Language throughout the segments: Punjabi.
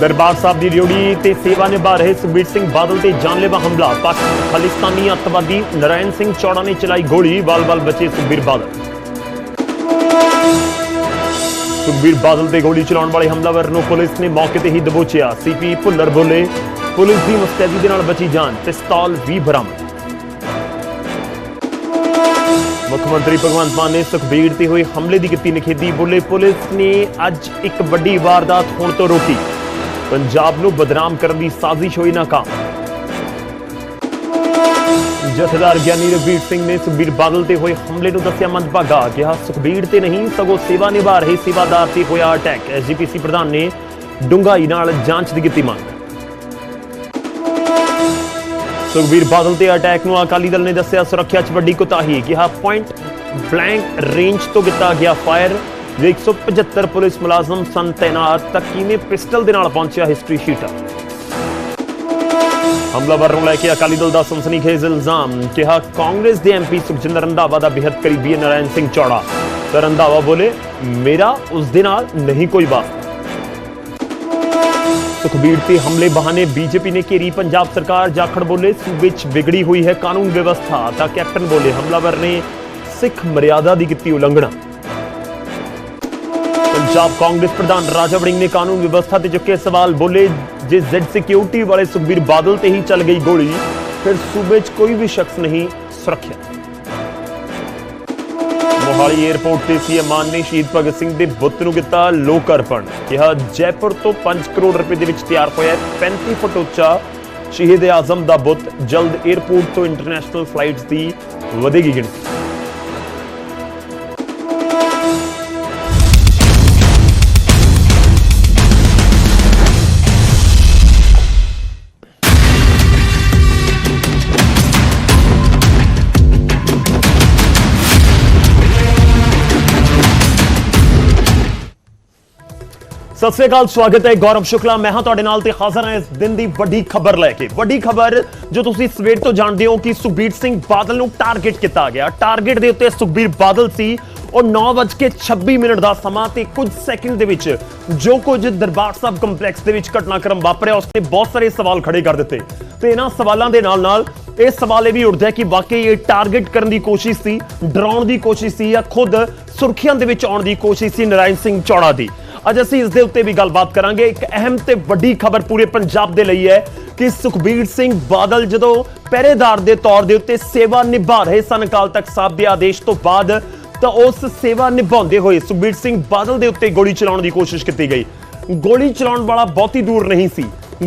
ਦਰਬਾਰ ਸਾਹਿਬ ਦੀ ਡਿਊਟੀ ਤੇ ਸੇਵਾ ਨਿਭਾ ਰਹੇ ਸੁਖਬੀਰ ਸਿੰਘ ਬਾਦਲ ਤੇ ਜਾਨਲੇਵਾ ਹਮਲਾ। ਪਾਕ ਖਾਲਿਸਤਾਨੀ ਅੱਤਵਾਦੀ ਨਰਾਇਣ ਸਿੰਘ ਚੌੜਾ ਨੇ ਚਲਾਈ ਗੋਲੀ। ਵਾਲ-ਵਾਲ ਬਚੇ ਸੁਖਬੀਰ ਬਾਦਲ। ਸੁਖਬੀਰ ਬਾਦਲ ਤੇ ਗੋਲੀ ਚਲਾਉਣ ਵਾਲੇ ਹਮਲਾਵਰ ਨੂੰ ਪੁਲਿਸ ਨੇ ਮੌਕੇ ਤੇ ਹੀ ਦਬੋਚਿਆ। ਸੀਪੀ ਭੁੱਲਰ ਬੋਲੇ, ਪੁਲਿਸ ਦੀ ਮੁਸਤੈਦੀ ਦੇ ਨਾਲ ਬਚੀ ਜਾਨ, ਪਿਸਤੌਲ ਵੀ ਬਰਾਮਦ। ਮੁੱਖ ਮੰਤਰੀ ਭਗਵੰਤ ਮਾਨ ਨੇ ਸੁਖਬੀਰ ਤੇ ਹੋਏ ਹਮਲੇ ਦੀ ਕੀਤੀ ਨਿਖੇਧੀ। ਬੋਲੇ, ਪੁਲਿਸ ਨੇ ਅੱਜ ਇੱਕ ਵੱਡੀ ਵਾਰਦਾਤ ਹੋਣ ਤੋਂ ਰੋਕੀ। ਪੰਜਾਬ ਨੂੰ ਬਦਨਾਮ ਕਰਨ ਦੀ ਸਾਜ਼ਿਸ਼ ਹੋਈ ਨਾਕਾਮ। ਜਥੇਦਾਰ ਗਿਆਨੀ ਰਵੀਰ ਸਿੰਘ ਨੇ ਸੁਖਬੀਰ ਬਾਦਲ ਤੇ ਹੋਏ ਹਮਲੇ ਨੂੰ ਦੱਸਿਆ ਮੰਦਭਾਗਾ, ਕਿਹਾ, ਸੁਖਬੀਰ ਤੇ ਨਹੀਂ, ਸਗੋਂ ਸੇਵਾ ਨਿਭਾ ਰਹੇ ਸੇਵਾਦਾਰ ਤੇ ਹੋਇਆ ਅਟੈਕ। ਐਸਜੀਪੀਸੀ ਪ੍ਰਧਾਨ ਨੇ ਡੂੰਘਾਈ ਨਾਲ ਜਾਂਚ ਦੀ ਕੀਤੀ ਮੰਗ। ਸੁਖਬੀਰ ਬਾਦਲ ਤੇ ਅਟੈਕ ਨੂੰ ਅਕਾਲੀ ਦਲ ਨੇ ਦੱਸਿਆ, ਸੁਰੱਖਿਆ 'ਚ ਵੱਡੀ ਕੁਤਾਹੀ। ਕਿਹਾ ਪੁਆਇੰਟ ਬਲੈਂਕ ਰੇਂਜ ਤੋਂ ਕੀਤਾ ਗਿਆ ਫਾਇਰ ਜੇ 175 ਪੁਲਿਸ ਮੁਲਾਜ਼ਮ ਸਨ ਤੈਨਾਤ ਤਾਂ ਕਿਵੇਂ ਪਿਸਟਲ ਦੇ ਨਾਲ ਪਹੁੰਚਿਆ ਹਿਸਟਰੀ ਸ਼ੀਟਰ ਹਮਲਾਵਰ ਨੂੰ ਲੈ ਕੇ ਅਕਾਲੀ ਦਲ ਦਾ ਸਨਸਨੀਖੇਜ਼ ਇਲਜ਼ਾਮ, ਕਿਹਾ ਕਾਂਗਰਸ ਦੇ ਐਮਪੀ ਸੁਖਜਿੰਦਰ ਰੰਧਾਵਾ ਦਾ ਬਿਹਤ ਕਰੀਬੀ ਹੈ ਨਰਾਇਣ ਸਿੰਘ ਚੌੜਾ। ਤਾਂ ਰੰਧਾਵਾ ਬੋਲੇ, ਮੇਰਾ ਉਸ ਦੇ ਨਾਲ ਨਹੀਂ ਕੋਈ ਵਾਸਤਾ ਸੁਖਬੀਰ ਤੇ ਹਮਲੇ ਬਹਾਨੇ ਬੀਜੇਪੀ ਨੇ ਘੇਰੀ ਪੰਜਾਬ ਸਰਕਾਰ, ਜਾਖੜ ਬੋਲੇ, ਸੂਬੇ 'ਚ ਵਿਗੜੀ ਹੋਈ ਹੈ ਕਾਨੂੰਨ ਵਿਵਸਥਾ। ਤਾਂ ਕੈਪਟਨ ਬੋਲੇ, ਹਮਲਾਵਰ ਨੇ ਸਿੱਖ ਮਰਿਆਦਾ ਦੀ ਕੀਤੀ ਉਲੰਘਣਾ। ਪੰਜਾਬ ਕਾਂਗਰਸ ਪ੍ਰਧਾਨ ਰਾਜਾ ਵੜਿੰਗ ਨੇ ਕਾਨੂੰਨ ਵਿਵਸਥਾ ਤੇ ਚੁੱਕੇ ਸਵਾਲ ਬੋਲੇ ਜੇ ਜ਼ੈਡ ਸਿਕਿਉਰਿਟੀ ਵਾਲੇ ਸੁਖਬੀਰ ਬਾਦਲ ਤੇ ਹੀ ਚੱਲ ਗਈ ਗੋਲੀ। ਫਿਰ ਸੂਬੇ 'ਚ ਕੋਈ ਵੀ ਸ਼ਖਸ ਨਹੀਂ ਸੁਰੱਖਿਅਤ। ਮੋਹਾਲੀ 에ਅਰਪੋਰਟ ਤੇ ਸੀਐਮ ਮਾਨ ਨੇ ਸ਼ਹੀਦ ਭਗਤ ਸਿੰਘ ਦੇ ਬੁੱਤ ਨੂੰ ਕੀਤਾ ਲੋਕ ਅਰਪਣ ਕਿਹਾ, ਜੈਪੁਰ ਤੋਂ 5 ਕਰੋੜ ਰੁਪਏ ਦੇ ਵਿੱਚ ਤਿਆਰ ਹੋਇਆ ਹੈ 35 ਫੁੱਟ ਉੱਚਾ ਸ਼ਹੀਦ ਆਜ਼ਮ ਦਾ ਬੁੱਤ। ਜਲਦ 에ਅਰਪੋਰਟ ਤੋਂ ਇੰਟਰਨੈਸ਼ਨਲ ਫਲਾਈਟਸ ਦੀ ਵਧੇਗੀ ਗਿਣਤੀ। ਸਤਿ ਸ੍ਰੀ ਅਕਾਲ, ਸਵਾਗਤ ਹੈ, ਗੌਰਵ ਸ਼ੁਕਲਾ। ਮੈਂ ਹਾਂ ਤੁਹਾਡੇ ਨਾਲ ਤੇ ਹਾਜ਼ਰ ਹਾਂ ਇਸ ਦਿਨ ਦੀ ਵੱਡੀ ਖਬਰ ਲੈ ਕੇ। ਵੱਡੀ ਖਬਰ ਜੋ ਤੁਸੀਂ ਸਵੇਰ ਤੋਂ ਜਾਣਦੇ ਹੋ ਕਿ ਸੁਖਬੀਰ ਸਿੰਘ ਬਾਦਲ ਨੂੰ ਟਾਰਗੇਟ ਕੀਤਾ ਗਿਆ। ਟਾਰਗੇਟ ਦੇ ਉੱਤੇ ਸੁਖਬੀਰ ਬਾਦਲ ਸੀ। ਉਹ 9:26 ਮਿੰਟ ਦਾ ਸਮਾਂ ਤੇ ਕੁਝ ਸੈਕਿੰਡ ਦੇ ਵਿੱਚ ਜੋ ਕੁਝ ਦਰਬਾਰ ਸਾਹਿਬ ਕੰਪਲੈਕਸ ਦੇ ਵਿੱਚ ਘਟਨਾਕ੍ਰਮ ਵਾਪਰਿਆ, ਉਸ ਤੇ ਬਹੁਤ ਸਾਰੇ ਸਵਾਲ ਖੜੇ ਕਰ ਦਿੱਤੇ। ਤੇ ਇਹਨਾਂ ਸਵਾਲਾਂ ਦੇ ਨਾਲ ਨਾਲ ਇਹ ਸਵਾਲ ਇਹ ਵੀ ਉੱਠਦਾ ਕਿ ਵਾਕਈ ਇਹ ਟਾਰਗੇਟ ਕਰਨ ਦੀ ਕੋਸ਼ਿਸ਼ ਸੀ, ਡਰਾਉਣ ਦੀ ਕੋਸ਼ਿਸ਼ ਸੀ ਜਾਂ ਖੁਦ ਸੁਰਖੀਆਂ ਦੇ ਵਿੱਚ ਆਉਣ ਦੀ ਕੋਸ਼ਿਸ਼ ਸੀ ਨਰਾਇਣ ਸਿੰਘ ਚੌੜਾ ਦੀ। ਅੱਜ ਅਸੀਂ ਇਸ ਦੇ ਉੱਤੇ ਵੀ ਗੱਲਬਾਤ ਕਰਾਂਗੇ। ਇੱਕ ਅਹਿਮ ਤੇ ਵੱਡੀ ਖਬਰ ਪੂਰੇ ਪੰਜਾਬ ਦੇ ਲਈ ਹੈ ਕਿ ਸੁਖਬੀਰ ਸਿੰਘ ਬਾਦਲ ਜਦੋਂ ਪਹਿਰੇਦਾਰ ਦੇ ਤੌਰ ਦੇ ਉੱਤੇ ਸੇਵਾ ਨਿਭਾ ਰਹੇ ਸਨ ਅਕਾਲ ਤਖਤ ਸਾਹਿਬ ਦੇ ਆਦੇਸ਼ ਤੋਂ ਬਾਅਦ, ਤਾਂ ਉਸ ਸੇਵਾ ਨਿਭਾਉਂਦੇ ਹੋਏ ਸੁਖਬੀਰ ਸਿੰਘ ਬਾਦਲ ਦੇ ਉੱਤੇ ਗੋਲੀ ਚਲਾਉਣ ਦੀ ਕੋਸ਼ਿਸ਼ ਕੀਤੀ ਗਈ। ਗੋਲੀ ਚਲਾਉਣ ਵਾਲਾ ਬਹੁਤੀ ਦੂਰ ਨਹੀਂ ਸੀ।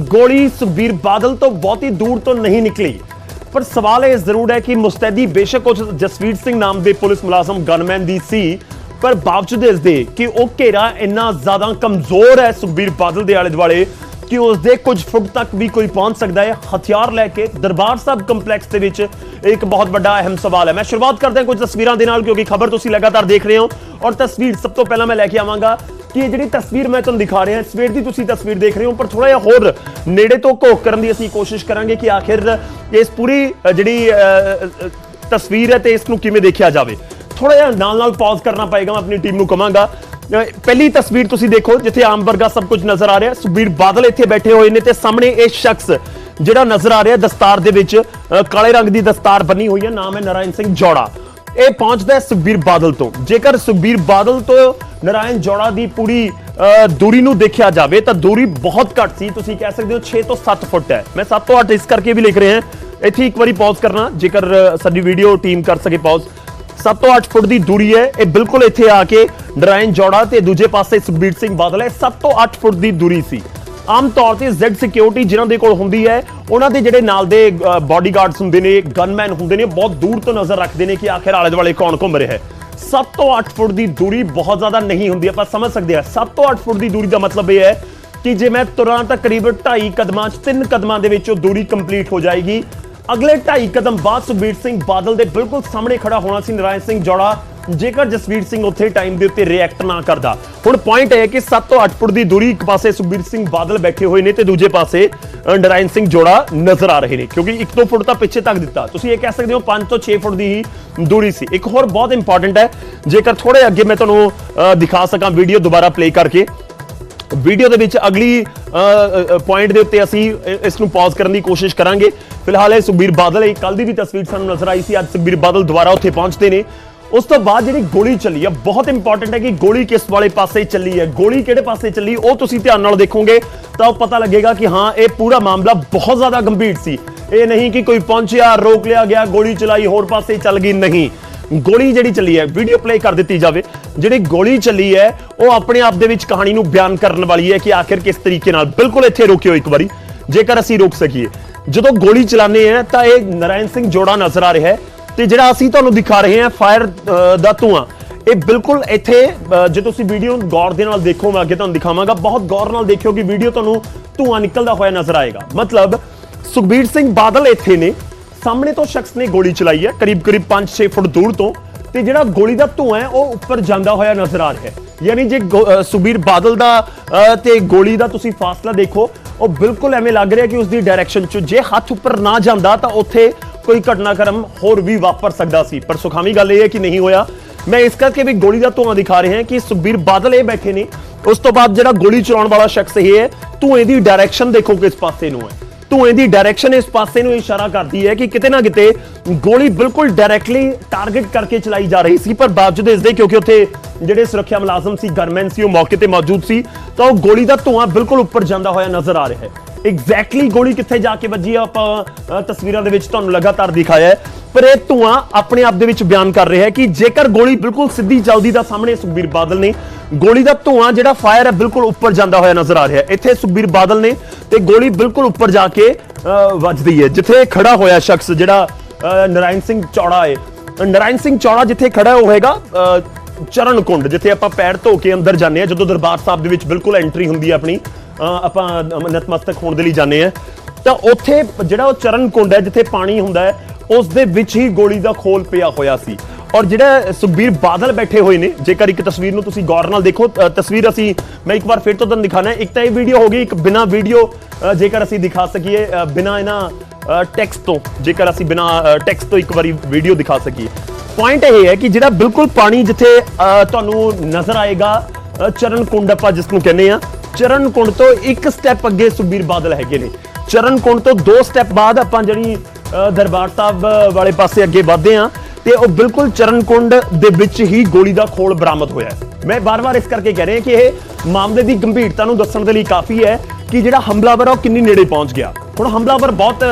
ਗੋਲੀ ਸੁਖਬੀਰ ਬਾਦਲ ਤੋਂ ਬਹੁਤੀ ਦੂਰ ਤੋਂ ਨਹੀਂ ਨਿਕਲੀ। ਪਰ ਸਵਾਲ ਇਹ ਜ਼ਰੂਰ ਹੈ ਕਿ ਮੁਸਤੈਦੀ ਬੇਸ਼ੱਕ ਉਸ ਜਸਵੀਰ ਸਿੰਘ ਨਾਮ ਦੇ ਪੁਲਿਸ ਮੁਲਾਜ਼ਮ, ਗਨਮੈਨ ਦੀ ਸੀ ਪਰ ਬਾਵਜੂਦ ਇਸ ਦੇ ਕਿ ਉਹ ਘੇਰਾ ਇੰਨਾ ਜ਼ਿਆਦਾ ਕਮਜ਼ੋਰ ਹੈ ਸੁਖਬੀਰ ਬਾਦਲ ਦੇ ਆਲੇ ਦੁਆਲੇ ਕਿ ਉਸ ਦੇ ਕੁਝ ਫੁੱਟ ਤੱਕ ਵੀ ਕੋਈ ਪਹੁੰਚ ਸਕਦਾ ਹੈ। ਹਥਿਆਰ ਲੈ ਕੇ ਦਰਬਾਰ ਸਾਹਿਬ ਕੰਪਲੈਕਸ ਦੇ ਵਿੱਚ ਇੱਕ ਬਹੁਤ ਵੱਡਾ ਅਹਿਮ ਸਵਾਲ ਹੈ। ਮੈਂ ਸ਼ੁਰੂਆਤ ਕਰਦਾ ਕੁਝ ਤਸਵੀਰਾਂ ਦੇ ਨਾਲ, ਕਿਉਂਕਿ ਖਬਰ ਤੁਸੀਂ ਲਗਾਤਾਰ ਦੇਖ ਰਹੇ ਹੋ ਔਰ ਤਸਵੀਰ ਸਭ ਤੋਂ ਪਹਿਲਾਂ ਮੈਂ ਲੈ ਕੇ ਆਵਾਂਗਾ ਕਿ ਇਹ ਜਿਹੜੀ ਤਸਵੀਰ ਮੈਂ ਤੁਹਾਨੂੰ ਦਿਖਾ ਰਿਹਾ, ਸਵੇਰ ਦੀ ਤੁਸੀਂ ਤਸਵੀਰ ਦੇਖ ਰਹੇ ਹੋ, ਪਰ ਥੋੜਾ ਜਿਹਾ ਹੋਰ ਨੇੜੇ ਤੋਂ ਘੋਖ ਕਰਨ ਦੀ ਅਸੀਂ ਕੋਸ਼ਿਸ਼ ਕਰਾਂਗੇ ਕਿ ਆਖਿਰ ਇਸ ਪੂਰੀ ਜਿਹੜੀ ਤਸਵੀਰ ਹੈ ਤੇ ਇਸ ਨੂੰ ਕਿਵੇਂ ਦੇਖਿਆ ਜਾਵੇ। ਥੋੜਾ ਜਿਹਾ ਨਾਲ ਨਾਲ ਪਾਜ਼ ਕਰਨਾ ਪਏਗਾ, ਮੈਂ ਆਪਣੀ ਟੀਮ ਨੂੰ ਕਵਾਂਗਾ ਪਹਿਲੀ ਤਸਵੀਰ ਤੁਸੀਂ ਦੇਖੋ, ਜਿੱਥੇ ਆਮ ਵਰਗਾ ਸਭ ਕੁਝ ਨਜ਼ਰ ਆ ਰਿਹਾ। ਸੁਖਬੀਰ ਬਾਦਲ ਇੱਥੇ ਬੈਠੇ ਹੋਏ ਨੇ ਤੇ ਸਾਹਮਣੇ ਇਹ ਸ਼ਖਸ ਜਿਹੜਾ ਨਜ਼ਰ ਆ ਰਿਹਾ ਦਸਤਾਰ ਦੇ ਵਿੱਚ ਕਾਲੇ ਰੰਗ ਦੀ ਦਸਤਾਰ ਬੰਨੀ ਹੋਈ ਹੈ। ਨਾਮ ਹੈ ਨਰਾਇਣ ਸਿੰਘ ਜੋੜਾ। ਇਹ ਪਹੁੰਚਦਾ ਹੈ ਸੁਖਬੀਰ ਬਾਦਲ ਤੋਂ। ਜੇਕਰ ਸੁਖਬੀਰ ਬਾਦਲ ਤੋਂ ਨਰਾਇਣ ਜੋੜਾ ਦੀ ਪੂਰੀ, ਅਹ ਦੂਰੀ ਨੂੰ ਦੇਖਿਆ ਜਾਵੇ, ਤਾਂ ਦੂਰੀ ਬਹੁਤ ਘੱਟ ਸੀ। ਤੁਸੀਂ ਕਹਿ ਸਕਦੇ ਹੋ 6 ਤੋਂ 7 ਫੁੱਟ ਹੈ। ਮੈਂ 7 ਤੋਂ 8 ਇਸ ਕਰਕੇ ਵੀ ਲਿਖ ਰਿਹਾ ਹਾਂ। ਇੱਥੇ ਇੱਕ ਵਾਰੀ ਪਾਜ਼ ਕਰਨਾ। ਜੇਕਰ ਸਾਡੀ ਵੀਡੀਓ ਟੀਮ ਕਰ ਸਕੇ ਪਾਜ਼ 7 ਤੋਂ 8 ਫੁੱਟ ਦੀ ਦੂਰੀ ਹੈ। ਇਹ ਬਿਲਕੁਲ ਇੱਥੇ ਆ ਕੇ ਨਰਾਇਣ ਜੋੜਾ ਤੇ ਦੂਜੇ ਪਾਸੇ ਸੁਖਬੀਰ ਸਿੰਘ ਬਾਦਲ ਹੈ। 7 ਤੋਂ 8 ਫੁੱਟ ਦੀ ਦੂਰੀ ਸੀ। ਆਮ ਤੌਰ ਤੇ ਜ਼ੈਡ ਸਿਕਿਉਰਿਟੀ ਜਿਨ੍ਹਾਂ ਦੇ ਕੋਲ ਹੁੰਦੀ ਹੈ, ਉਹਨਾਂ ਦੇ ਜਿਹੜੇ ਨਾਲ ਦੇ ਬਾਡੀਗਾਰਡਸ ਹੁੰਦੇ ਨੇ ਗਨਮੈਨ ਹੁੰਦੇ ਨੇ, ਬਹੁਤ ਦੂਰ ਤੋਂ ਨਜ਼ਰ ਰੱਖਦੇ ਨੇ ਕਿ ਆਖਿਰ ਆਲੇ ਦੁਆਲੇ ਕੌਣ ਘੁੰਮ ਰਿਹਾ ਹੈ। 7 ਤੋਂ 8 ਫੁੱਟ ਦੀ ਦੂਰੀ ਬਹੁਤ ਜ਼ਿਆਦਾ ਨਹੀਂ ਹੁੰਦੀ, ਆਪਾਂ ਸਮਝ ਸਕਦੇ ਹਾਂ। 7 ਤੋਂ 8 ਫੁੱਟ ਦੀ ਦੂਰੀ ਦਾ ਮਤਲਬ ਇਹ ਹੈ ਕਿ ਜੇ ਮੈਂ ਤੁਰਾਂ ਤਾਂ ਕਰੀਬ 2.5 ਕਦਮਾਂ 'ਚ 3 ਕਦਮਾਂ ਦੇ ਵਿੱਚ ਉਹ ਦੂਰੀ ਕੰਪਲੀਟ ਹੋ ਜਾਏਗੀ ਅਗਲੇ 2.5 ਕਦਮ ਬਾਅਦ ਸੁਖਬੀਰ ਸਿੰਘ ਬਾਦਲ ਦੇ ਬਿਲਕੁਲ ਸਾਹਮਣੇ ਖੜਾ ਹੋਣਾ ਸੀ ਨਰਾਇਣ ਸਿੰਘ ਜੋੜਾ ਜੇਕਰ ਜਸਵੀਰ ਸਿੰਘ ਉੱਥੇ ਟਾਈਮ ਦੇ ਉੱਤੇ ਰਿਐਕਟ ਨਾ ਕਰਦਾ। ਹੁਣ ਪੁਆਇੰਟ ਇਹ ਹੈ ਕਿ 7 ਤੋਂ 8 ਫੁੱਟ ਦੀ ਦੂਰੀ ਇੱਕ ਪਾਸੇ ਸੁਖਬੀਰ ਸਿੰਘ ਬਾਦਲ ਬੈਠੇ ਹੋਏ ਨੇ ਤੇ ਦੂਜੇ ਪਾਸੇ ਅ, ਨਰਾਇਣ ਸਿੰਘ ਜੋੜਾ ਨਜ਼ਰ ਆ ਰਹੇ ਨੇ ਕਿਉਂਕਿ 1-2 ਫੁੱਟ ਤਾਂ ਪਿੱਛੇ ਤੱਕ ਦਿੱਤਾ। ਤੁਸੀਂ ਇਹ ਕਹਿ ਸਕਦੇ ਹੋ 5 ਤੋਂ 6 ਫੁੱਟ ਦੀ ਹੀ ਦੂਰੀ ਸੀ। ਇੱਕ ਹੋਰ ਬਹੁਤ ਇੰਪੋਰਟੈਂਟ ਹੈ ਜੇਕਰ ਥੋੜੇ ਅੱਗੇ ਮੈਂ ਤੁਹਾਨੂੰ ਅ, ਦਿਖਾ ਸਕਾਂ ਵੀਡੀਓ ਦੁਬਾਰਾ ਪਲੇ ਕਰਕੇ। ਵੀਡੀਓ ਦੇ ਵਿੱਚ ਅਗਲੀ ਪੁਆਇੰਟ ਦੇ ਉੱਤੇ ਅਸੀਂ ਇਸ ਨੂੰ ਪੌਜ਼ ਕਰਨ ਦੀ ਕੋਸ਼ਿਸ਼ ਕਰਾਂਗੇ। ਫਿਲਹਾਲ ਇਹ ਸੁਖਬੀਰ ਬਾਦਲ ਇਹ ਕੱਲ ਦੀ ਵੀ ਤਸਵੀਰ ਸਾਨੂੰ ਨਜ਼ਰ ਆਈ ਸੀ। ਅੱਜ ਸੁਖਬੀਰ ਬਾਦਲ ਦੁਬਾਰਾ ਉੱਥੇ ਪਹੁੰਚਦੇ ਨੇ। ਉਸ ਤੋਂ ਬਾਅਦ ਜਿਹੜੀ ਗੋਲੀ ਚੱਲੀ ਆ ਬਹੁਤ ਇੰਪੋਰਟੈਂਟ ਹੈ ਕਿ ਗੋਲੀ ਕਿਸ ਵਾਲੇ ਪਾਸੇ ਚੱਲੀ ਹੈ, ਗੋਲੀ ਕਿਹੜੇ ਪਾਸੇ ਚੱਲੀ, ਉਹ ਤੁਸੀਂ ਧਿਆਨ ਨਾਲ ਦੇਖੋਗੇ। ਤਾਂ ਉਹ ਪਤਾ ਲੱਗੇਗਾ ਕਿ ਹਾਂ, ਇਹ ਪੂਰਾ ਮਾਮਲਾ ਬਹੁਤ ਜ਼ਿਆਦਾ ਗੰਭੀਰ ਸੀ। ਇਹ ਨਹੀਂ ਕਿ ਕੋਈ ਪਹੁੰਚਿਆ, ਰੋਕ ਲਿਆ ਗਿਆ, ਗੋਲੀ ਚਲਾਈ, ਹੋਰ ਪਾਸੇ ਚੱਲ ਗਈ, ਨਹੀਂ। ਗੋਲੀ ਜਿਹੜੀ ਚੱਲੀ ਹੈ ਵੀਡੀਓ ਪਲੇ ਕਰ ਦਿੱਤੀ ਜਾਵੇ। ਜਿਹੜੀ ਗੋਲੀ ਚੱਲੀ ਹੈ, ਉਹ ਆਪਣੇ ਆਪ ਦੇ ਵਿੱਚ ਕਹਾਣੀ ਨੂੰ ਬਿਆਨ ਕਰਨ ਵਾਲੀ ਹੈ ਕਿ ਆਖਿਰ ਕਿਸ ਤਰੀਕੇ ਨਾਲ। ਬਿਲਕੁਲ ਇੱਥੇ ਰੋਕਿਓ ਇੱਕ ਵਾਰੀ। ਜੇਕਰ ਅਸੀਂ ਰੋਕ ਸਕੀਏ। ਜਦੋਂ ਗੋਲੀ ਚਲਾਉਂਦੇ ਆ ਤਾਂ ਇਹ ਨਰਾਇਣ ਸਿੰਘ ਜੋੜਾ ਨਜ਼ਰ ਆ ਰਿਹਾ ਹੈ ਤੇ ਜਿਹੜਾ ਅਸੀਂ ਤੁਹਾਨੂੰ ਦਿਖਾ ਰਹੇ ਹਾਂ, ਫਾਇਰ ਦਾ ਧੂਆਂ, ਇਹ ਬਿਲਕੁਲ ਇੱਥੇ ਜੇ ਤੁਸੀਂ ਵੀਡੀਓ ਨੂੰ ਗੌਰ ਦੇ ਨਾਲ ਦੇਖੋ ਮੈਂ ਅੱਗੇ ਤੁਹਾਨੂੰ ਦਿਖਾਵਾਂਗਾ। ਬਹੁਤ ਗੌਰ ਨਾਲ ਦੇਖਿਓ ਕਿ ਵੀਡੀਓ ਤੁਹਾਨੂੰ ਧੂਆਂ ਨਿਕਲਦਾ ਹੋਇਆ ਨਜ਼ਰ ਆਏਗਾ। ਮਤਲਬ ਸੁਖਬੀਰ ਸਿੰਘ ਬਾਦਲ ਇੱਥੇ ਨੇ। ਸਾਹਮਣੇ ਤੋਂ ਸ਼ਖਸ ਨੇ ਗੋਲੀ ਚਲਾਈ ਹੈ, ਕਰੀਬ ਕਰੀਬ 5-6 ਫੁੱਟ ਦੂਰ ਤੋਂ ਤੇ ਜਿਹੜਾ ਗੋਲੀ ਦਾ ਧੂਆਂ ਹੈ, ਉਹ ਉੱਪਰ ਜਾਂਦਾ ਹੋਇਆ ਨਜ਼ਰ ਆ ਰਿਹਾ ਹੈ। ਯਾਨੀ ਜੇ ਗੋ- ਬਾਦਲ ਦਾ ਤੇ ਗੋਲੀ ਦਾ ਤੁਸੀਂ ਫਾਸਲਾ ਦੇਖੋ, ਉਹ ਬਿਲਕੁਲ ਐਵੇਂ ਲੱਗ ਰਿਹਾ ਕਿ ਉਸ ਦੀ ਡਾਇਰੈਕਸ਼ਨ ਚ ਜੇ ਹੱਥ ਉੱਪਰ ਨਾ ਜਾਂਦਾ ਤਾਂ ਉੱਥੇ ਕੋਈ ਘਟਨਾਕ੍ਰਮ ਹੋਰ ਵੀ ਵਾਪਰ ਸਕਦਾ ਸੀ। ਪਰ ਸੁਖਾਵੀ ਗੱਲ ਇਹ ਹੈ ਕਿ ਨਹੀਂ ਹੋਇਆ। ਮੈਂ ਇਸ ਕਰਕੇ ਵੀ ਗੋਲੀ ਦਾ ਧੂਆਂ ਦਿਖਾ ਰਿਹਾ ਹਾਂ ਕਿ ਸੁਖਬੀਰ ਬਾਦਲ ਇਹ ਬੈਠੇ ਨੇ। ਉਸ ਤੋਂ ਬਾਅਦ ਜਿਹੜਾ ਗੋਲੀ ਚਲਾਉਣ ਵਾਲਾ ਸ਼ਖਸ ਇਹ ਹੈ, ਧੂਏ ਦੀ ਡਾਇਰੈਕਸ਼ਨ ਦੇਖੋ ਕਿਸ ਪਾਸੇ ਨੂੰ ਹੈ। ਧੂਏ ਦੀ ਡਾਇਰੈਕਸ਼ਨ ਇਸ ਪਾਸੇ ਨੂੰ ਇਸ਼ਾਰਾ ਕਰਦੀ ਹੈ ਕਿ ਕਿਤੇ ਨਾ ਕਿਤੇ ਗੋਲੀ ਬਿਲਕੁਲ ਡਾਇਰੈਕਟਲੀ ਟਾਰਗੇਟ ਕਰਕੇ ਚਲਾਈ ਜਾ ਰਹੀ ਸੀ। ਪਰ ਬਾਵਜੂਦ ਇਸ ਦੇ, ਕਿਉਂਕਿ ਉੱਥੇ ਜਿਹੜੇ ਸੁਰੱਖਿਆ ਮੁਲਾਜ਼ਮ ਸੀ ਗਨਮੈਨ ਸੀ, ਉਹ ਮੌਕੇ ਤੇ ਮੌਜੂਦ ਸੀ, ਤਾਂ ਉਹ ਗੋਲੀ ਦਾ ਧੂਆਂ ਬਿਲਕੁਲ ਉੱਪਰ ਜਾਂਦਾ ਹੋਇਆ ਨਜ਼ਰ ਆ ਰਿਹਾ ਹੈ। ਐਗਜ਼ੈਕਟਲੀ ਗੋਲੀ ਕਿੱਥੇ ਜਾ ਕੇ ਵੱਜੀ ਆ ਆਪਾਂ ਤਸਵੀਰਾਂ ਦੇ ਵਿੱਚ ਤੁਹਾਨੂੰ ਲਗਾਤਾਰ ਦਿਖਾਇਆ ਹੈ। ਪਰ ਇਹ ਧੂਆਂ ਆਪਣੇ ਆਪ ਦੇ ਵਿੱਚ ਬਿਆਨ ਕਰ ਰਿਹਾ ਹੈ ਕਿ ਜੇਕਰ ਗੋਲੀ ਬਿਲਕੁਲ ਸਿੱਧੀ ਚੱਲਦੀ ਦਾ ਸਾਹਮਣੇ ਸੁਖਬੀਰ ਬਾਦਲ ਨੇ ਗੋਲੀ ਦਾ ਧੂਆਂ ਜਿਹੜਾ ਫਾਇਰ ਹੈ ਬਿਲਕੁਲ ਉੱਪਰ ਜਾਂਦਾ ਹੋਇਆ ਨਜ਼ਰ ਆ ਰਿਹਾ ਇੱਥੇ ਸੁਖਬੀਰ ਬਾਦਲ ਨੇ ਤੇ ਗੋਲੀ ਬਿਲਕੁਲ ਉੱਪਰ ਜਾ ਕੇ ਵੱਜਦੀ ਹੈ ਜਿੱਥੇ ਖੜਾ ਹੋਇਆ ਸ਼ਖਸ ਜਿਹੜਾ ਨਰਾਇਣ ਸਿੰਘ ਚੌੜਾ ਹੈ। ਨਰਾਇਣ ਸਿੰਘ ਚੌੜਾ ਜਿੱਥੇ ਖੜਾ ਹੋਏਗਾ ਚਰਨ ਕੁੰਡ ਜਿੱਥੇ ਆਪਾਂ ਪੈਰ ਧੋ ਕੇ ਅੰਦਰ ਜਾਂਦੇ ਆ ਜਦੋਂ ਦਰਬਾਰ ਸਾਹਿਬ ਦੇ ਵਿੱਚ ਬਿਲਕੁਲ ਐਂਟਰੀ ਹੁੰਦੀ ਹੈ ਆਪਣੀ ਅ, ਆਪਾਂ ਨਤਮਸਤਕ ਹੋਣ ਦੇ ਲਈ ਜਾਂਦੇ ਆ ਤਾਂ ਉੱਥੇ ਜਿਹੜਾ ਉਹ ਚਰਨ ਕੁੰਡ ਹੈ ਜਿੱਥੇ ਪਾਣੀ ਹੁੰਦਾ ਹੈ ਉਸ ਦੇ ਵਿੱਚ ਹੀ ਗੋਲੀ ਦਾ ਖੋਲ ਪਿਆ ਹੋਇਆ ਸੀ। ਔਰ ਜਿਹੜਾ ਸੁਖਬੀਰ ਬਾਦਲ ਬੈਠੇ ਹੋਏ ਨੇ ਜੇਕਰ ਇੱਕ ਤਸਵੀਰ ਨੂੰ ਤੁਸੀਂ ਗੌਰ ਨਾਲ ਦੇਖੋ ਤਸਵੀਰ ਅਸੀਂ ਮੈਂ ਇੱਕ ਵਾਰ ਫਿਰ ਤੋਂ ਤੁਹਾਨੂੰ ਦਿਖਾਣਾ ਇੱਕ ਤਾਂ ਇਹ ਵੀਡੀਓ ਹੋ ਗਈ ਇੱਕ ਬਿਨਾ ਵੀਡੀਓ ਜੇਕਰ ਅਸੀਂ ਦਿਖਾ ਸਕੀਏ ਅ, ਬਿਨਾ ਇਹਨਾਂ ਟੈਕਸਟ ਤੋਂ ਜੇਕਰ ਅਸੀਂ ਬਿਨਾ ਟੈਕਸਟ ਤੋਂ ਇੱਕ ਵਾਰੀ ਵੀਡੀਓ ਦਿਖਾ ਸਕੀਏ। ਪੁਆਇੰਟ ਇਹ ਹੈ ਕਿ ਜਿਹੜਾ ਬਿਲਕੁਲ ਪਾਣੀ ਜਿੱਥੇ ਤੁਹਾਨੂੰ ਨਜ਼ਰ ਆਏਗਾ ਅ, ਚਰਨ ਕੁੰਡ ਆਪਾਂ ਜਿਸ ਨੂੰ ਕਹਿੰਦੇ ਆ ਚਰਨ ਕੁੰਡ ਤੋਂ ਇੱਕ ਸਟੈਪ ਅੱਗੇ ਸੁਖਬੀਰ ਬਾਦਲ ਹੈਗੇ ਨੇ। ਚਰਨ ਕੁੰਡ ਤੋਂ ਦੋ ਸਟੈਪ ਬਾਅਦ ਆਪਾਂ ਜਿਹੜੀ ਦਰਬਾਰ ਸਾਹਿਬ ਵਾਲੇ ਪਾਸੇ ਅੱਗੇ ਵਧਦੇ ਆ ਤੇ ਉਹ ਬਿਲਕੁਲ ਚਰਨਕੁੰਡ ਦੇ ਵਿੱਚ ਹੀ ਗੋਲੀ ਦਾ ਖੋਲ ਬਰਾਮਦ ਹੋਇਆ ਮੈਂ ਵਾਰ ਵਾਰ ਇਸ ਕਰਕੇ ਕਹਿ ਰਿਹਾ ਕਿ ਇਹ ਮਾਮਲੇ ਦੀ ਗੰਭੀਰਤਾ ਨੂੰ ਦੱਸਣ ਦੇ ਲਈ ਕਾਫੀ ਹੈ ਕਿ ਜਿਹੜਾ ਹਮਲਾਵਰ ਆ ਉਹ ਕਿੰਨੀ ਨੇੜੇ ਪਹੁੰਚ ਗਿਆ। ਹੁਣ ਹਮਲਾਵਰ ਬਹੁਤ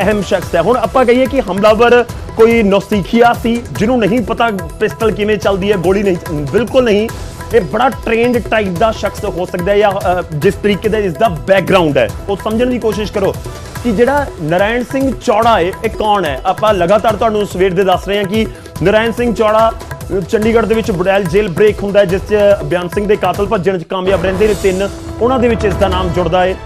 ਅਹਿਮ ਸ਼ਖਸ ਹੈ। ਹੁਣ ਆਪਾਂ ਕਹੀਏ ਕਿ ਹਮਲਾਵਰ ਕੋਈ ਨੌਸੀਖੀਆ ਸੀ, ਜਿਹਨੂੰ ਨਹੀਂ ਪਤਾ ਪਿਸਟਲ ਕਿਵੇਂ ਚੱਲਦੀ ਹੈ, ਗੋਲੀ ਨਹੀਂ, ਬਿਲਕੁਲ ਨਹੀਂ। ਇਹ ਬੜਾ ਟ੍ਰੇਨਡ ਟਾਈਪ ਦਾ ਸ਼ਖਸ ਹੋ ਸਕਦਾ ਹੈ ਜਾਂ ਜਿਸ ਤਰੀਕੇ ਦਾ ਇਸ ਦਾ ਬੈਕਗ੍ਰਾਉਂਡ ਹੈ। ਉਹ ਸਮਝਣ ਦੀ ਕੋਸ਼ਿਸ਼ ਕਰੋ। ਕਿ ਜਿਹੜਾ ਨਰਾਇਣ ਸਿੰਘ ਚੌੜਾ ਹੈ ਇਹ ਕੌਣ ਹੈ? ਆਪਾਂ ਲਗਾਤਾਰ ਤੁਹਾਨੂੰ ਸਵੇਰ ਦੇ ਦੱਸ ਰਹੇ ਹਾਂ ਕਿ ਨਰਾਇਣ ਸਿੰਘ ਚੌੜਾ ਚੰਡੀਗੜ੍ਹ ਦੇ ਵਿੱਚ ਬੁੜੈਲ ਜੇਲ੍ਹ ਬ੍ਰੇਕ ਹੁੰਦਾ ਹੈ, ਜਿਸ 'ਚ ਬਿਆਨ ਸਿੰਘ ਦੇ ਕਾਤਲ ਭੱਜਣ 'ਚ ਕਾਮਯਾਬ ਰਹਿੰਦੇ ਨੇ ਤਿੰਨ। ਉਹਨਾਂ ਦੇ ਵਿੱਚ ਇਸ ਦਾ ਨਾਮ ਜੁੜਦਾ ਹੈ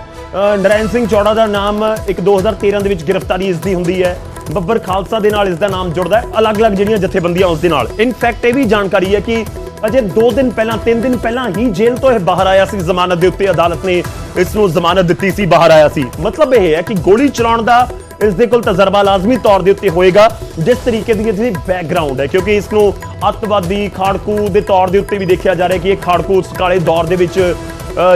ਨਰਾਇਣ ਸਿੰਘ ਚੌੜਾ ਦਾ ਨਾਮ ਇੱਕ 2013 ਦੇ ਵਿੱਚ ਗ੍ਰਿਫਤਾਰੀ ਇਸ ਦੀ ਹੁੰਦੀ ਹੈ। ਬੱਬਰ ਖਾਲਸਾ ਦੇ ਨਾਲ ਇਸ ਦਾ ਨਾਮ ਜੁੜਦਾ ਹੈ। ਅਲੱਗ-ਅਲੱਗ ਜਿਹੜੀਆਂ ਜਥੇਬੰਦੀਆਂ ਉਸ ਦੇ ਨਾਲ। ਇਨਫੈਕਟ ਇਹ ਵੀ ਜਾਣਕਾਰੀ ਹੈ ਕਿ ਅਜੇ 2 ਦਿਨ ਪਹਿਲਾਂ 3 ਦਿਨ ਪਹਿਲਾਂ ਹੀ ਜੇਲ੍ਹ ਤੋਂ ਇਹ ਬਾਹਰ ਆਇਆ ਸੀ। ਜ਼ਮਾਨਤ ਦੇ ਉੱਤੇ ਅਦਾਲਤ ਨੇ ਇਸ ਨੂੰ ਜ਼ਮਾਨਤ ਦਿੱਤੀ ਸੀ, ਬਾਹਰ ਆਇਆ ਸੀ। ਮਤਲਬ ਇਹ ਹੈ ਕਿ ਗੋਲੀ ਚਲਾਉਣ ਦਾ ਇਸ ਦੇ ਕੋਲ ਤਜਰਬਾ ਲਾਜ਼ਮੀ ਤੌਰ ਦੇ ਉੱਤੇ ਹੋਏਗਾ, ਜਿਸ ਤਰੀਕੇ ਦੀ ਇਹਦੀ ਬੈਕਗ੍ਰਾਉਂਡ ਹੈ। ਕਿਉਂਕਿ ਇਸ ਨੂੰ ਅੱਤਵਾਦੀ ਖਾੜਕੂ ਦੇ ਤੌਰ ਦੇ ਉੱਤੇ ਵੀ ਦੇਖਿਆ ਜਾ ਰਿਹਾ ਕਿ ਇਹ ਖਾੜਕੂ ਉਸ ਕਾਲੇ ਦੌਰ ਦੇ ਵਿੱਚ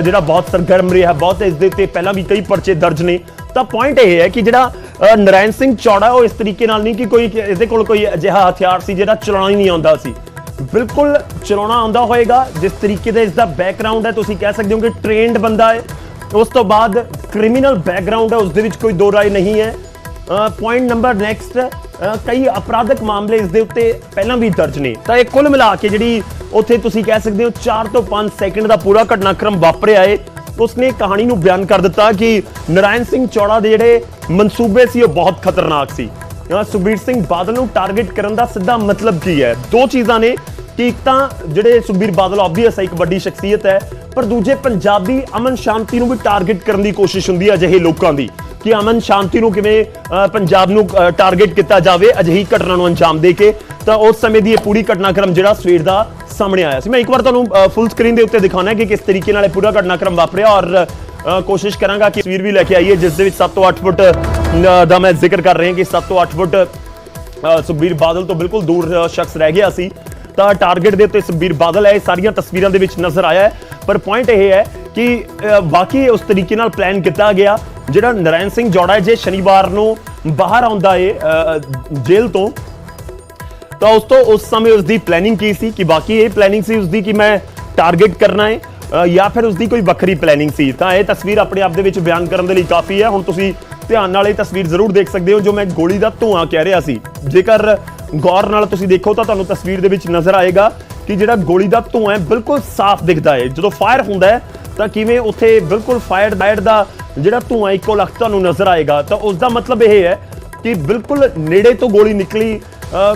ਜਿਹੜਾ ਬਹੁਤ ਸਰਗਰਮ ਰਿਹਾ, ਬਹੁਤ ਇਸ ਦੇ ਉੱਤੇ ਪਹਿਲਾਂ ਵੀ ਕਈ ਪਰਚੇ ਦਰਜ ਨੇ। ਤਾਂ ਪੁਆਇੰਟ ਇਹ ਹੈ ਕਿ ਜਿਹੜਾ ਨਰਾਇਣ ਸਿੰਘ ਚੌੜਾ ਉਹ ਇਸ ਤਰੀਕੇ ਨਾਲ ਨਹੀਂ ਕਿ ਕੋਈ ਕਿ ਇਸ ਦੇ ਕੋਲ ਕੋਈ ਅਜਿਹਾ ਹਥਿਆਰ ਸੀ ਜਿਹੜਾ ਚਲਾਉਣਾ ਹੀ ਨਹੀਂ ਆਉਂਦਾ ਸੀ। ਬਿਲਕੁਲ ਚਲਾਉਣਾ ਆਉਂਦਾ ਹੋਏਗਾ, ਜਿਸ ਤਰੀਕੇ ਦਾ ਇਸ ਦਾ ਬੈਕਗ੍ਰਾਉਂਡ ਹੈ, ਤੁਸੀਂ ਕਹਿ ਸਕਦੇ ਹੋ ਕਿ ਟ੍ਰੇਨਡ ਬੰਦਾ ਹੈ। ਉਸ ਤੋਂ ਬਾਅਦ ਕ੍ਰਿਮੀਨਲ ਬੈਕਗ੍ਰਾਉਂਡ ਹੈ, ਉਸ ਦੇ ਵਿੱਚ ਕੋਈ ਦੋ ਰਾਏ ਨਹੀਂ ਹੈ। ਪੁਆਇੰਟ ਨੰਬਰ ਨੈਕਸਟ ਕਈ ਅਪਰਾਧਕ ਮਾਮਲੇ ਇਸ ਦੇ ਉੱਤੇ ਪਹਿਲਾਂ ਵੀ ਦਰਜ ਨੇ। ਤਾਂ ਇਹ ਕੁੱਲ ਮਿਲਾ ਕੇ ਜਿਹੜੀ ਉੱਥੇ ਤੁਸੀਂ ਕਹਿ ਸਕਦੇ ਹੋ 4 ਤੋਂ 5 ਸੈਕਿੰਡ ਦਾ ਪੂਰਾ ਘਟਨਾਕ੍ਰਮ ਵਾਪਰਿਆ ਏ ਉਸਨੇ ਕਹਾਣੀ ਨੂੰ ਬਿਆਨ ਕਰ ਦਿੱਤਾ ਕਿ ਨਰਾਇਣ ਸਿੰਘ ਚੌੜਾ ਦੇ ਜਿਹੜੇ ਮਨਸੂਬੇ ਸੀ, ਉਹ ਬਹੁਤ ਖਤਰਨਾਕ ਸੀ। ਸੁਖਬੀਰ ਸਿੰਘ ਬਾਦਲ ਨੂੰ ਟਾਰਗੇਟ ਕਰਨ ਦਾ ਸਿੱਧਾ ਮਤਲਬ ਕੀ ਹੈ? ਦੋ ਚੀਜ਼ਾਂ ਨੇ ਕਿ ਇੱਕ ਤਾਂ ਜਿਹੜੇ ਸੁਖਬੀਰ ਬਾਦਲ ਆਬਵੀਅਸ ਹੈ, ਇੱਕ ਵੱਡੀ ਸ਼ਖਸੀਅਤ ਹੈ, ਪਰ ਦੂਜੇ ਪੰਜਾਬੀ ਅਮਨ ਸ਼ਾਂਤੀ ਨੂੰ ਵੀ ਟਾਰਗੇਟ ਕਰਨ ਦੀ ਕੋਸ਼ਿਸ਼ ਹੁੰਦੀ ਹੈ ਅਜਿਹੇ ਲੋਕਾਂ ਦੀ ਕਿ ਅਮਨ ਸ਼ਾਂਤੀ ਨੂੰ ਕਿਵੇਂ ਪੰਜਾਬ ਨੂੰ ਟਾਰਗੇਟ ਕੀਤਾ ਜਾਵੇ ਅਜਿਹੀ ਘਟਨਾ ਨੂੰ ਅੰਜਾਮ ਦੇ ਕੇ। ਤਾਂ ਉਸ ਸਮੇਂ ਦੀ ਇਹ ਪੂਰੀ ਘਟਨਾਕ੍ਰਮ ਜਿਹੜਾ ਸਵੇਰ ਦਾ ਸਾਹਮਣੇ ਆਇਆ ਸੀ। ਮੈਂ ਇੱਕ ਵਾਰ ਤੁਹਾਨੂੰ ਫੁੱਲ ਸਕਰੀਨ ਦੇ ਉੱਤੇ ਦਿਖਾਉਣਾ ਹੈ ਕਿ ਕਿਸ ਤਰੀਕੇ ਨਾਲ ਇਹ ਪੂਰਾ ਘਟਨਾਕ੍ਰਮ ਵਾਪਰਿਆ ਔਰ ਕੋਸ਼ਿਸ਼ ਕਰਾਂਗਾ ਕਿ ਤਸਵੀਰ ਵੀ ਲੈ ਕੇ ਆਈਏ, ਜਿਸ ਦੇ ਵਿੱਚ 7 ਤੋਂ 8 ਫੁੱਟ ਦਾ ਮੈਂ ਜ਼ਿਕਰ ਕਰ ਰਿਹਾ ਕਿ 7 ਤੋਂ 8 ਫੁੱਟ ਸੁਖਬੀਰ ਬਾਦਲ ਤੋਂ ਬਿਲਕੁਲ ਦੂਰ ਸ਼ਖਸ ਰਹਿ ਗਿਆ ਸੀ। ਤਾਂ ਟਾਰਗੇਟ ਦੇ ਉੱਤੇ ਸੁਖਬੀਰ ਬਾਦਲ ਹੈ ਇਹ ਸਾਰੀਆਂ ਤਸਵੀਰਾਂ ਦੇ ਵਿੱਚ ਨਜ਼ਰ ਆਇਆ ਹੈ। ਪਰ ਪੁਆਇੰਟ ਇਹ ਹੈ ਕਿ ਅ, ਵਾਕਈ ਉਸ ਤਰੀਕੇ ਨਾਲ ਪਲਾਨ ਕੀਤਾ ਗਿਆ ਜਿਹੜਾ ਨਰਾਇਣ ਸਿੰਘ ਜੋੜਾ ਜੇ ਸ਼ਨੀਵਾਰ ਨੂੰ ਬਾਹਰ ਆਉਂਦਾ ਏ ਜੇਲ੍ਹ ਤੋਂ ਤਾਂ ਉਸ ਤੋਂ ਉਸ ਸਮੇਂ ਉਸ ਦੀ ਪਲੈਨਿੰਗ ਕੀ ਸੀ ਕਿ ਬਾਕੀ ਇਹ ਪਲੈਨਿੰਗ ਸੀ ਉਸ ਦੀ ਕਿ ਮੈਂ ਟਾਰਗੇਟ ਕਰਨਾ ਹੈ ਜਾਂ ਫਿਰ ਉਸ ਦੀ ਕੋਈ ਵੱਖਰੀ ਪਲੈਨਿੰਗ ਸੀ। ਤਾਂ ਇਹ ਤਸਵੀਰ ਆਪਣੇ ਆਪ ਦੇ ਵਿੱਚ ਬਿਆਨ ਕਰਨ ਦੇ ਲਈ ਕਾਫੀ ਹੈ। ਹੁਣ ਤੁਸੀਂ ਧਿਆਨ ਨਾਲ ਇਹ ਤਸਵੀਰ ਜ਼ਰੂਰ ਦੇਖ ਸਕਦੇ ਹੋ ਜੋ ਮੈਂ ਗੋਲੀ ਦਾ ਧੂਆਂ ਕਹਿ ਰਿਹਾ ਸੀ। ਜੇਕਰ ਗੌਰ ਨਾਲ ਤੁਸੀਂ ਦੇਖੋ ਤਾਂ ਤੁਹਾਨੂੰ ਤਸਵੀਰ ਦੇ ਵਿੱਚ ਨਜ਼ਰ ਆਏਗਾ ਕਿ ਜਿਹੜਾ ਗੋਲੀ ਦਾ ਧੂਆਂ ਹੈ ਬਿਲਕੁਲ ਸਾਫ਼ ਦਿਖਦਾ ਹੈ। ਜਦੋਂ ਫਾਇਰ ਹੁੰਦਾ ਹੈ ਤਾਂ ਕਿਵੇਂ ਉੱਥੇ ਬਿਲਕੁਲ ਫਾਇਰ ਡਾਇਟ ਦਾ ਜਿਹੜਾ ਧੂਆਂ ਇੱਕੋ ਲੱਖ ਤੁਹਾਨੂੰ ਨਜ਼ਰ ਆਏਗਾ। ਤਾਂ ਉਸ ਦਾ ਮਤਲਬ ਇਹ ਹੈ ਕਿ ਬਿਲਕੁਲ ਨੇੜੇ ਤੋਂ ਗੋਲੀ ਨਿਕਲੀ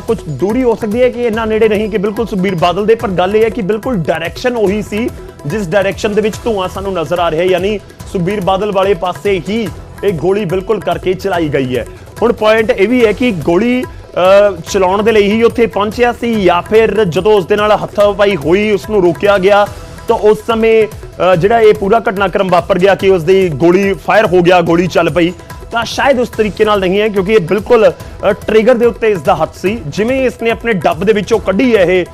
ਕੁਝ ਦੂਰੀ ਹੋ ਸਕਦੀ ਹੈ ਕਿ ਇੰਨਾ ਨੇੜੇ ਨਹੀਂ ਕਿ ਬਿਲਕੁਲ ਸੁਖਬੀਰ ਬਾਦਲ ਦੇ, ਪਰ ਗੱਲ ਇਹ ਹੈ ਕਿ ਬਿਲਕੁਲ ਡਾਇਰੈਕਸ਼ਨ ਉਹੀ ਸੀ, ਜਿਸ ਡਾਇਰੈਕਸ਼ਨ ਦੇ ਵਿੱਚ ਧੂਆਂ ਸਾਨੂੰ ਨਜ਼ਰ ਆ ਰਿਹਾ ਯਾਨੀ ਸੁਖਬੀਰ ਬਾਦਲ ਵਾਲੇ ਪਾਸੇ ਹੀ ਇਹ ਗੋਲੀ ਬਿਲਕੁਲ ਕਰਕੇ ਚਲਾਈ ਗਈ ਹੈ। ਹੁਣ ਪੁਆਇੰਟ ਇਹ ਵੀ ਹੈ ਕਿ ਗੋਲੀ ਚਲਾਉਣ ਦੇ ਲਈ ਹੀ ਉੱਥੇ ਪਹੁੰਚਿਆ ਸੀ ਜਾਂ ਫਿਰ ਜਦੋਂ ਉਸ ਦੇ ਨਾਲ ਹੱਥਾਪਾਈ ਹੋਈ ਉਸ ਨੂੰ ਰੋਕਿਆ ਗਿਆ, ਤਾਂ ਉਸ ਸਮੇਂ ਜਿਹੜਾ ਇਹ ਪੂਰਾ ਘਟਨਾਕ੍ਰਮ ਵਾਪਰ ਗਿਆ ਕਿ ਉਸ ਦੀ ਗੋਲੀ ਫਾਇਰ ਹੋ ਗਿਆ, ਗੋਲੀ ਚੱਲ ਪਈ, ਤਾਂ ਸ਼ਾਇਦ ਉਸ ਤਰੀਕੇ ਨਾਲ ਨਹੀਂ ਹੈ ਕਿਉਂਕਿ ਇਹ ਬਿਲਕੁਲ ਟ੍ਰਿਗਰ ਦੇ ਉੱਤੇ ਇਸ ਦਾ ਹੱਥ ਸੀ। ਜਿਵੇਂ ਹੀ ਇਸਨੇ ਆਪਣੇ ਡੱਬ ਦੇ ਵਿੱਚੋਂ ਕੱਢੀ ਹੈ ਇਹ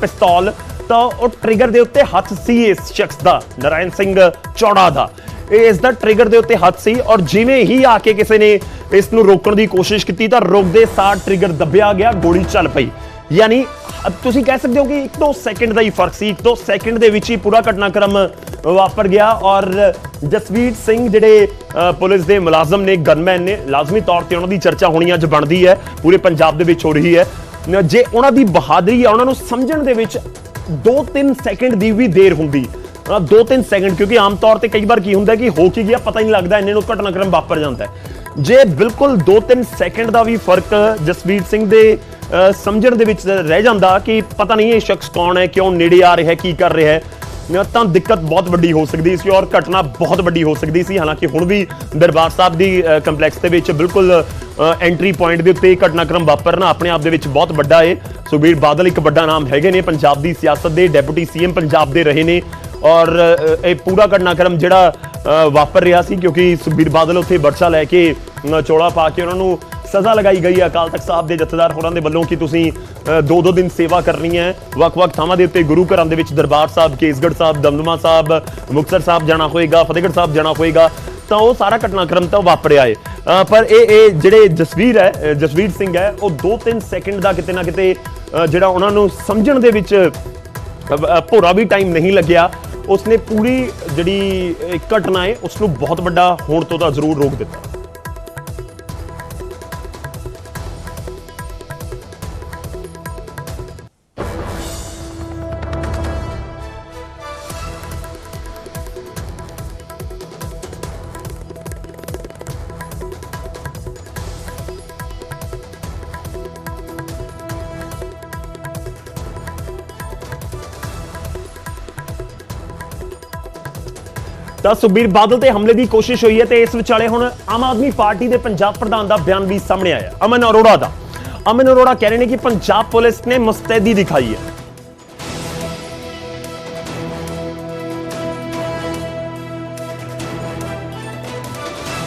ਪਿਸਤੌਲ, ਤਾਂ ਉਹ ਟ੍ਰਿਗਰ ਦੇ ਉੱਤੇ ਹੱਥ ਸੀ ਇਸ ਸ਼ਖਸ ਦਾ, ਨਰਾਇਣ ਸਿੰਘ ਚੌੜਾ ਦਾ। ਇਹ ਇਸ ਦਾ ਟ੍ਰਿਗਰ ਦੇ ਉੱਤੇ ਹੱਥ ਸੀ ਔਰ ਜਿਵੇਂ ਹੀ ਆ ਕੇ ਕਿਸੇ ਨੇ ਇਸ ਨੂੰ ਰੋਕਣ ਦੀ ਕੋਸ਼ਿਸ਼ ਕੀਤੀ ਤਾਂ ਰੋਕਦੇ ਸਾਰ ਟ੍ਰਿਗਰ ਦੱਬਿਆ ਗਿਆ, ਗੋਲੀ ਚੱਲ ਪਈ। ਯਾਨੀ ਤੁਸੀਂ ਕਹਿ ਸਕਦੇ ਹੋ ਕਿ 1-2 ਸੈਕਿੰਡ ਦਾ ਹੀ ਫ਼ਰਕ ਸੀ 1-2 ਸੈਕਿੰਡ ਦੇ ਵਿੱਚ ਹੀ ਪੂਰਾ ਘਟਨਾਕ੍ਰਮ ਵਾਪਰ ਗਿਆ ਔਰ ਜਸਵੀਰ ਸਿੰਘ ਜਿਹੜੇ ਪੁਲਿਸ ਦੇ ਮੁਲਾਜ਼ਮ ਨੇ ਗਨਮੈਨ ਨੇ, ਲਾਜ਼ਮੀ ਤੌਰ ਤੇ ਉਹਨਾਂ ਦੀ ਚਰਚਾ ਹੋਣੀ ਅੱਜ ਬਣਦੀ ਹੈ, ਪੂਰੇ ਪੰਜਾਬ ਦੇ ਵਿੱਚ ਹੋ ਰਹੀ ਹੈ। ਜੇ ਉਹਨਾਂ ਦੀ ਬਹਾਦਰੀ ਆ ਉਹਨਾਂ ਨੂੰ ਸਮਝਣ ਦੇ ਵਿੱਚ 2-3 ਸੈਕਿੰਡ ਦੀ ਵੀ ਦੇਰ ਹੁੰਦੀ। ਅ, ਦੋ ਤਿੰਨ ਸੈਕਿੰਡ ਕਿਉਂਕਿ ਆਮ ਤੌਰ ਤੇ ਕਈ ਵਾਰ ਕੀ ਹੁੰਦਾ ਕਿ ਹੋ ਕੀ ਗਿਆ ਪਤਾ ਹੀ ਨਹੀਂ ਲੱਗਦਾ ਇੰਨੇ ਨੂੰ ਘਟਨਾਕ੍ਰਮ ਵਾਪਰ ਜਾਂਦਾ ਜੇ ਬਿਲਕੁਲ 2-3 ਸੈਕਿੰਡ ਦਾ ਵੀ ਫ਼ਰਕ ਜਸਵੀਰ ਸਿੰਘ ਦੇ ਸਮਝਣ ਦੇ ਵਿੱਚ ਰਹਿ ਜਾਂਦਾ ਕਿ ਪਤਾ ਨਹੀਂ ਇਹ ਸ਼ਖਸ ਕੌਣ ਹੈ ਕਿਉਂ ਨੇੜੇ ਆ ਰਿਹਾ ਹੈ ਕੀ ਕਰ ਰਿਹਾ ਹੈ ਤਾਂ ਦਿੱਕਤ ਬਹੁਤ ਵੱਡੀ ਹੋ ਸਕਦੀ ਸੀ ਔਰ ਘਟਨਾ ਬਹੁਤ ਵੱਡੀ ਹੋ ਸਕਦੀ ਸੀ। ਹਾਲਾਂਕਿ ਹੁਣ ਵੀ ਦਰਬਾਰ ਸਾਹਿਬ ਦੀ ਕੰਪਲੈਕਸ ਦੇ ਵਿੱਚ ਬਿਲਕੁਲ ਐਂਟਰੀ ਪੁਆਇੰਟ ਦੇ ਉੱਤੇ ਘਟਨਾਕ੍ਰਮ ਵਾਪਰਨਾ ਆਪਣੇ ਆਪ ਦੇ ਵਿੱਚ ਬਹੁਤ ਵੱਡਾ ਏ। ਸੁਖਬੀਰ ਬਾਦਲ ਇੱਕ ਵੱਡਾ ਨਾਮ ਹੈਗੇ ਨੇ ਪੰਜਾਬ ਦੀ ਸਿਆਸਤ ਦੇ ਡਿਪਟੀ ਸੀਐਮ ਪੰਜਾਬ ਦੇ ਰਹੇ ਨੇ। ਔਰ ਇਹ ਪੂਰਾ ਘਟਨਾਕ੍ਰਮ ਜਿਹੜਾ ਵਾਪਰ ਰਿਹਾ ਸੀ ਕਿਉਂਕਿ ਸੁਖਬੀਰ ਬਾਦਲ ਉੱਥੇ ਬਰਛਾ ਲੈ ਕੇ ਅ, ਚੋਲਾ ਪਾ ਕੇ ਉਹਨਾਂ ਨੂੰ ਸਜ਼ਾ ਲਗਾਈ ਗਈ ਹੈ। ਅਕਾਲ ਤਖਤ ਸਾਹਿਬ ਦੇ ਜਥੇਦਾਰ ਹੋਰਾਂ ਦੇ ਵੱਲੋਂ ਕਿ ਤੁਸੀਂ ਦੋ ਦੋ ਦਿਨ ਸੇਵਾ ਕਰਨੀ ਹੈ। ਵੱਖ-ਵੱਖ ਥਾਵਾਂ ਦੇ ਉੱਤੇ ਗੁਰੂ ਘਰਾਂ ਦੇ ਵਿੱਚ ਦਰਬਾਰ ਸਾਹਿਬ ਕੇਸਗੜ੍ਹ ਸਾਹਿਬ ਦਮਦਮਾ ਸਾਹਿਬ ਮੁਕਤਸਰ ਸਾਹਿਬ ਜਾਣਾ ਹੋਏਗਾ ਫਤਿਹਗੜ੍ਹ ਸਾਹਿਬ ਜਾਣਾ ਹੋਏਗਾ ਤਾਂ ਉਹ ਸਾਰਾ ਘਟਨਾਕ੍ਰਮ ਤਾਂ ਵਾਪਰਿਆ ਹੈ। ਪਰ ਇਹ ਇਹ ਜਿਹੜੇ ਜਸਵੀਰ ਹੈ ਜਸਵੀਰ ਸਿੰਘ ਹੈ ਉਹ 2-3 ਸੈਕਿੰਡ ਦਾ ਕਿਤੇ ਨਾ ਕਿਤੇ ਜਿਹੜਾ ਉਹਨਾਂ ਨੂੰ ਸਮਝਣ ਦੇ ਵਿੱਚ ਭੋਰਾ ਵੀ ਟਾਈਮ ਨਹੀਂ ਲੱਗਿਆ। ਉਸਨੇ ਪੂਰੀ ਜਿਹੜੀ ਇਹ ਘਟਨਾ ਹੈ ਉਸ ਨੂੰ ਬਹੁਤ ਵੱਡਾ ਹੋਣ ਤੋਂ ਤਾਂ ਜ਼ਰੂਰ ਰੋਕ ਦਿੱਤਾ। ਤਾਂ ਸੁਖਬੀਰ ਬਾਦਲ ਤੇ ਹਮਲੇ ਦੀ ਕੋਸ਼ਿਸ਼ ਹੋਈ ਹੈ ਤੇ ਇਸ ਵਿਚਾਲੇ ਹੁਣ ਆਮ ਆਦਮੀ ਪਾਰਟੀ ਦੇ ਪੰਜਾਬ ਪ੍ਰਧਾਨ ਦਾ ਬਿਆਨ ਵੀ ਸਾਹਮਣੇ ਆਇਆ। ਅਮਨ ਅਰੋੜਾ ਦਾ। ਅਮਨ ਅਰੋੜਾ ਕਹਿ ਰਹੇ ਨੇ ਕਿ ਪੰਜਾਬ ਪੁਲਿਸ ਨੇ ਮੁਸਤੈਦੀ ਦਿਖਾਈ ਹੈ।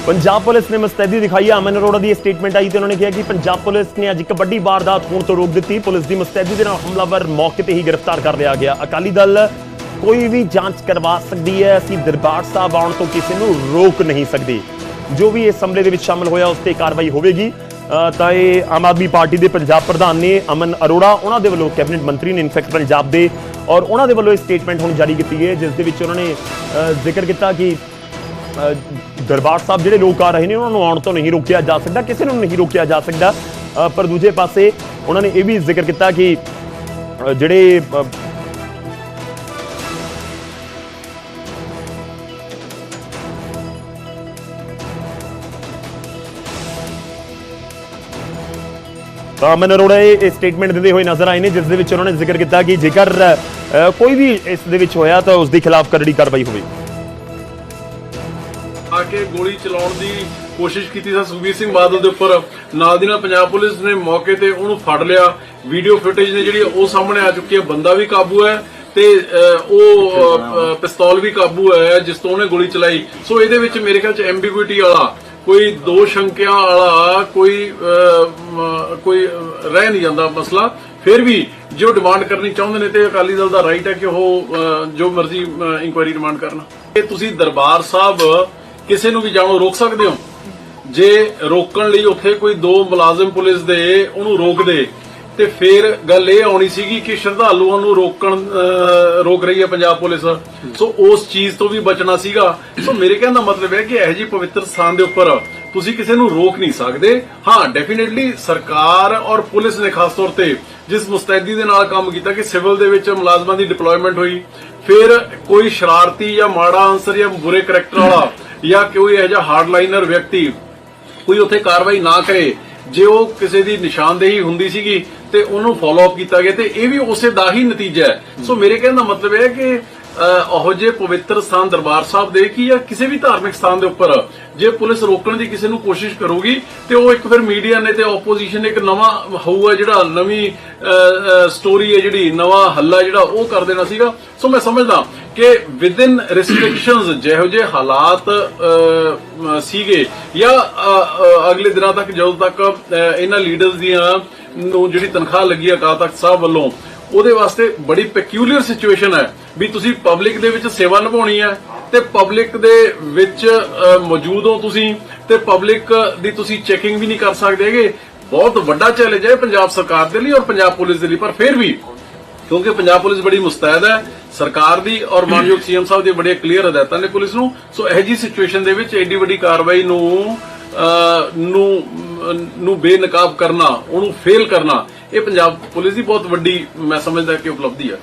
ਪੰਜਾਬ ਪੁਲਿਸ ਨੇ ਮੁਸਤੈਦੀ ਦਿਖਾਈ ਹੈ। ਅਮਨ ਅਰੋੜਾ ਦੀ ਇਹ ਸਟੇਟਮੈਂਟ ਆਈ ਤੇ ਉਹਨਾਂ ਨੇ ਕਿਹਾ ਕਿ ਪੰਜਾਬ ਪੁਲਿਸ ਨੇ ਅੱਜ ਇੱਕ ਵੱਡੀ ਵਾਰਦਾਤ ਹੋਣ ਤੋਂ ਰੋਕ ਦਿੱਤੀ। ਪੁਲਿਸ ਦੀ ਮੁਸਤੈਦੀ ਦੇ ਨਾਲ ਹਮਲਾਵਰ ਮੌਕੇ ਤੇ ਹੀ ਗ੍ਰਿਫਤਾਰ ਕਰ ਲਿਆ ਗਿਆ। ਅਕਾਲੀ ਦਲ ਕੋਈ ਵੀ ਜਾਂਚ ਕਰਵਾ ਸਕਦੀ ਹੈ, ਅਸੀਂ ਦਰਬਾਰ ਸਾਹਿਬ ਆਉਣ ਤੋਂ ਕਿਸੇ ਨੂੰ ਰੋਕ ਨਹੀਂ ਸਕਦੇ। ਜੋ ਵੀ ਇਸ ਹਮਲੇ ਦੇ ਵਿੱਚ ਸ਼ਾਮਲ ਹੋਇਆ, ਉਸ ਤੇ ਕਾਰਵਾਈ ਹੋਵੇਗੀ। ਤਾਂ ਇਹ ਆਮ ਆਦਮੀ ਪਾਰਟੀ ਦੇ ਪੰਜਾਬ ਪ੍ਰਧਾਨ ਨੇ ਅਮਨ ਅਰੋੜਾ, ਉਹਨਾਂ ਦੇ ਵੱਲੋਂ ਕੈਬਨਿਟ ਮੰਤਰੀ ਨੇ ਇਨਫੈਕਟ ਪੰਜਾਬ ਦੇ ਔਰ ਉਹਨਾਂ ਦੇ ਵੱਲੋਂ ਇਹ ਸਟੇਟਮੈਂਟ ਹੁਣ ਜਾਰੀ ਕੀਤੀ ਹੈ, ਜਿਸ ਦੇ ਵਿੱਚ ਉਹਨਾਂ ਨੇ ਜ਼ਿਕਰ ਕੀਤਾ ਕਿ ਦਰਬਾਰ ਸਾਹਿਬ ਜਿਹੜੇ ਲੋਕ ਆ ਰਹੇ ਨੇ, ਉਹਨਾਂ ਨੂੰ ਆਉਣ ਤੋਂ ਨਹੀਂ ਰੋਕਿਆ ਜਾ ਸਕਦਾ, ਕਿਸੇ ਨੂੰ ਨਹੀਂ ਰੋਕਿਆ ਜਾ ਸਕਦਾ। ਪਰ ਦੂਜੇ ਪਾਸੇ ਉਹਨਾਂ ਨੇ ਇਹ ਵੀ ਜ਼ਿਕਰ ਕੀਤਾ ਕਿ ਜਿਹੜੇ ਅਮਨ ਅਰੋੜਾ ਇਹ ਸਟੇਟਮੈਂਟ ਦਿੰਦੇ ਹੋਏ ਨਜ਼ਰ ਆਏ ਨੇ ਜਿਸ ਦੇ ਵਿੱਚ ਉਹਨਾਂ ਨੇ ਜ਼ਿਕਰ ਕੀਤਾ ਕਿ ਜੇਕਰ ਕੋਈ ਵੀ ਇਸ ਦੇ ਵਿੱਚ ਹੋਇਆ ਤਾਂ ਉਸ ਦੇ ਖਿਲਾਫ ਕਰੜੀ ਕਾਰਵਾਈ ਹੋਵੇ। ਆ ਕੇ ਗੋਲੀ ਚਲਾਉਣ ਦੀ ਕੋਸ਼ਿਸ਼ ਕੀਤੀ ਸੀ ਸੁਖਬੀਰ ਸਿੰਘ ਬਾਦਲ ਦੇ ਉੱਪਰ। ਨਾਲ ਦੀ ਨਾਲ ਪੰਜਾਬ ਪੁਲਿਸ ਨੇ ਮੌਕੇ ਤੇ ਉਹਨੂੰ ਫੜ ਲਿਆ। ਵੀਡੀਓ ਫੁਟੇਜ ਨੇ ਜਿਹੜੀ ਉਹ ਸਾਹਮਣੇ ਆ ਚੁੱਕੀ ਹੈ ਬੰਦਾ ਵੀ ਕਾਬੂ ਹੈ ਤੇ ਉਹ ਅਹ, ਪਿਸਤੌਲ ਵੀ ਕਾਬੂ ਹੈ ਜਿਸ ਤੋਂ ਉਹਨੇ ਗੋਲੀ ਚਲਾਈ। ਸੋ ਇਹਦੇ ਵਿੱਚ ਮੇਰੇ ਖਿਆਲ ਚ ਐਮਬੀਗੁਇਟੀ ਵਾਲਾ ਕੋਈ ਦੋ ਸ਼ੰਕਿਆਂ ਵਾਲਾ, ਕੋਈ ਕੋਈ ਰਹਿ ਨਹੀਂ ਜਾਂਦਾ ਮਸਲਾ। ਫਿਰ ਵੀ ਜੋ ਡਿਮਾਂਡ ਕਰਨੀ ਚਾਹੁੰਦੇ ਨੇ ਤੇ ਅਕਾਲੀ ਦਲ ਦਾ ਰਾਈਟ ਹੈ ਕਿ ਉਹ ਜੋ ਮਰਜ਼ੀ ਇਨਕੁਆਇਰੀ ਡਿਮਾਂਡ ਕਰਨਾ। ਇਹ ਤੁਸੀਂ ਦਰਬਾਰ ਸਾਹਿਬ ਕਿਸੇ ਨੂੰ ਵੀ ਜਾਣੋ, ਰੋਕ ਸਕਦੇ ਹੋ? ਜੇ ਰੋਕਣ ਲਈ ਉੱਥੇ ਕੋਈ ਦੋ ਮੁਲਾਜ਼ਮ ਪੁਲਿਸ ਦੇ, ਉਹਨੂੰ ਰੋਕਦੇ ਤੇ ਫਿਰ ਗੱਲ ਇਹ ਆਉਣੀ ਸੀਗੀ ਕਿ ਸ਼ਰਧਾਲੂਆਂ ਨੂੰ ਰੋਕਣ ਰੋਕ ਰਹੀ ਹੈ ਪੰਜਾਬ ਪੁਲਿਸ। ਸੋ ਉਸ ਚੀਜ਼ ਤੋਂ ਵੀ ਬਚਣਾ ਸੀਗਾ। ਸੋ ਮੇਰੇ ਕਹਿਣ ਦਾ ਮਤਲਬ ਹੈ ਕਿ ਇਹ ਜੀ ਪਵਿੱਤਰ ਸਥਾਨ ਦੇ ਉੱਪਰ ਤੁਸੀਂ ਕਿਸੇ ਨੂੰ ਰੋਕ ਨਹੀਂ ਸਕਦੇ। ਹਾਂ ਡੈਫੀਨਿਟਲੀ ਸਰਕਾਰ ਔਰ ਪੁਲਿਸ ਨੇ ਖਾਸ ਤੌਰ ਤੇ ਜਿਸ ਮੁਸਤੈਦੀ ਦੇ ਨਾਲ ਕੰਮ ਕੀਤਾ ਕਿ ਸਿਵਲ ਦੇ ਵਿੱਚ ਮੁਲਾਜ਼ਮਾਂ ਦੀ ਡਿਪਲੋਇਮੈਂਟ ਹੋਈ, ਫਿਰ ਕੋਈ ਸ਼ਰਾਰਤੀ ਜਾਂ ਮਾੜਾ ਅੰਸਰ ਜਾਂ ਬੁਰੇ ਕਰੈਕਟਰ ਵਾਲਾ ਜਾਂ ਕੋਈ ਇਹ ਜਿਹਾ ਹਾਰਡਲਾਈਨਰ ਵਿਅਕਤੀ ਕੋਈ ਉੱਥੇ ਕਾਰਵਾਈ ਨਾ ਕਰੇ ਜੇ ਉਹ ਕਿਸੇ ਦੀ ਨਿਸ਼ਾਨਦੇਹੀ ਹੁੰਦੀ ਸੀਗੀ ਤੇ ਉਹਨੂੰ ਫਾਲੋ ਅਪ ਕੀਤਾ ਗਿਆ, ਤੇ ਇਹ ਵੀ ਉਸੇ ਦਾ ਹੀ ਨਤੀਜਾ ਹੈ। ਸੋ ਮੇਰੇ ਕਹਿਣ ਦਾ ਮਤਲਬ ਇਹ ਹੈ ਕਿ ਉਹੋ ਜਿਹੇ ਪਵਿੱਤਰ ਸਥਾਨ ਦਰਬਾਰ ਸਾਹਿਬ ਦੇ ਕੀ ਜਾਂ ਕਿਸੇ ਵੀ ਧਾਰਮਿਕ ਸਥਾਨ ਦੇ ਉੱਪਰ। ਜੇ ਪੁਲਿਸ ਰੋਕਣ ਦੀ ਕਿਸੇ ਨੂੰ ਕੋਸ਼ਿਸ਼ ਕਰੂਗੀ, ਤੇ ਉਹ ਇੱਕ ਫਿਰ ਮੀਡੀਆ ਨੇ ਤੇ ਆਪੋਜੀਸ਼ਨ ਇੱਕ ਨਵਾਂ ਹੋਊਗਾ ਜਿਹੜਾ ਨਵੀਂ ਸਟੋਰੀ ਹੈ ਜਿਹੜੀ, ਨਵਾਂ ਹੱਲਾ ਜਿਹੜਾ ਉਹ ਕਰ ਦੇਣਾ ਸੀਗਾ। ਸੋ ਮੈਂ ਸਮਝਦਾ ਕਿ ਵਿਦਿਨ ਰੈਸਟ੍ਰਿਕਸ਼ਨਸ ਜਿਹੋ ਜਿਹੇ ਹਾਲਾਤ ਸੀਗੇ ਜਾਂ ਅਗਲੇ ਦਿਨਾਂ ਤੱਕ, ਜਦੋਂ ਤੱਕ ਇਹਨਾਂ ਲੀਡਰਸ ਦੀਆਂ ਨੂੰ ਜਿਹੜੀ ਤਨਖਾਹ ਲੱਗੀ ਅਕਾਲ ਤਖਤ ਸਾਹਿਬ ਵੱਲੋਂ ਉਹਦੇ ਵਾਸਤੇ ਬੜੀ ਪੈਕਿਊਲੀਅਰ ਸਿਚੁਏਸ਼ਨ ਹੈ ਵੀ ਤੁਸੀਂ ਪਬਲਿਕ ਦੇ ਵਿੱਚ ਸੇਵਾ ਨਿਭਾਉਣੀ ਹੈ ਤੇ ਪਬਲਿਕ ਦੇ ਵਿੱਚ ਮੌਜੂਦ ਹੋ ਤੁਸੀਂ ਤੇ ਪਬਲਿਕ ਦੀ ਤੁਸੀਂ ਚੈਕਿੰਗ ਵੀ ਨਹੀਂ ਕਰ ਸਕਦੇ ਹੈਗੇ। ਬਹੁਤ ਵੱਡਾ ਚੈਲੰਜ ਹੈ ਪੰਜਾਬ ਸਰਕਾਰ ਦੇ ਲਈ ਔਰ ਪੰਜਾਬ ਪੁਲਿਸ ਦੇ ਲਈ। ਪਰ ਫਿਰ ਵੀ, ਕਿਉਂਕਿ ਪੰਜਾਬ ਪੁਲਿਸ ਬੜੀ ਮੁਸਤੈਦ ਹੈ, ਸਰਕਾਰ ਦੀ ਔਰ ਮਾਨਯੋਗ ਸੀਐਮ ਸਾਹਿਬ ਦੀ ਬੜੀਆਂ ਕਲੀਅਰ ਹਦਾਇਤਾਂ ਨੇ ਪੁਲਿਸ ਨੂੰ। ਸੋ ਇਹ ਜੀ ਸਿਚੁਏਸ਼ਨ ਦੇ ਵਿੱਚ ਐਡੀ ਵੱਡੀ ਕਾਰਵਾਈ ਨੂੰ ਨੂੰ ਨੂੰ ਬੇਨਕਾਬ ਕਰਨਾ, ਉਹਨੂੰ ਫੇਲ ਕਰਨਾ, ਇਹ ਪੰਜਾਬ ਪੁਲਿਸ ਦੀ ਬਹੁਤ ਵੱਡੀ, ਮੈਂ ਸਮਝਦਾ ਕਿ ਉਪਲਬਧੀ ਹੈ।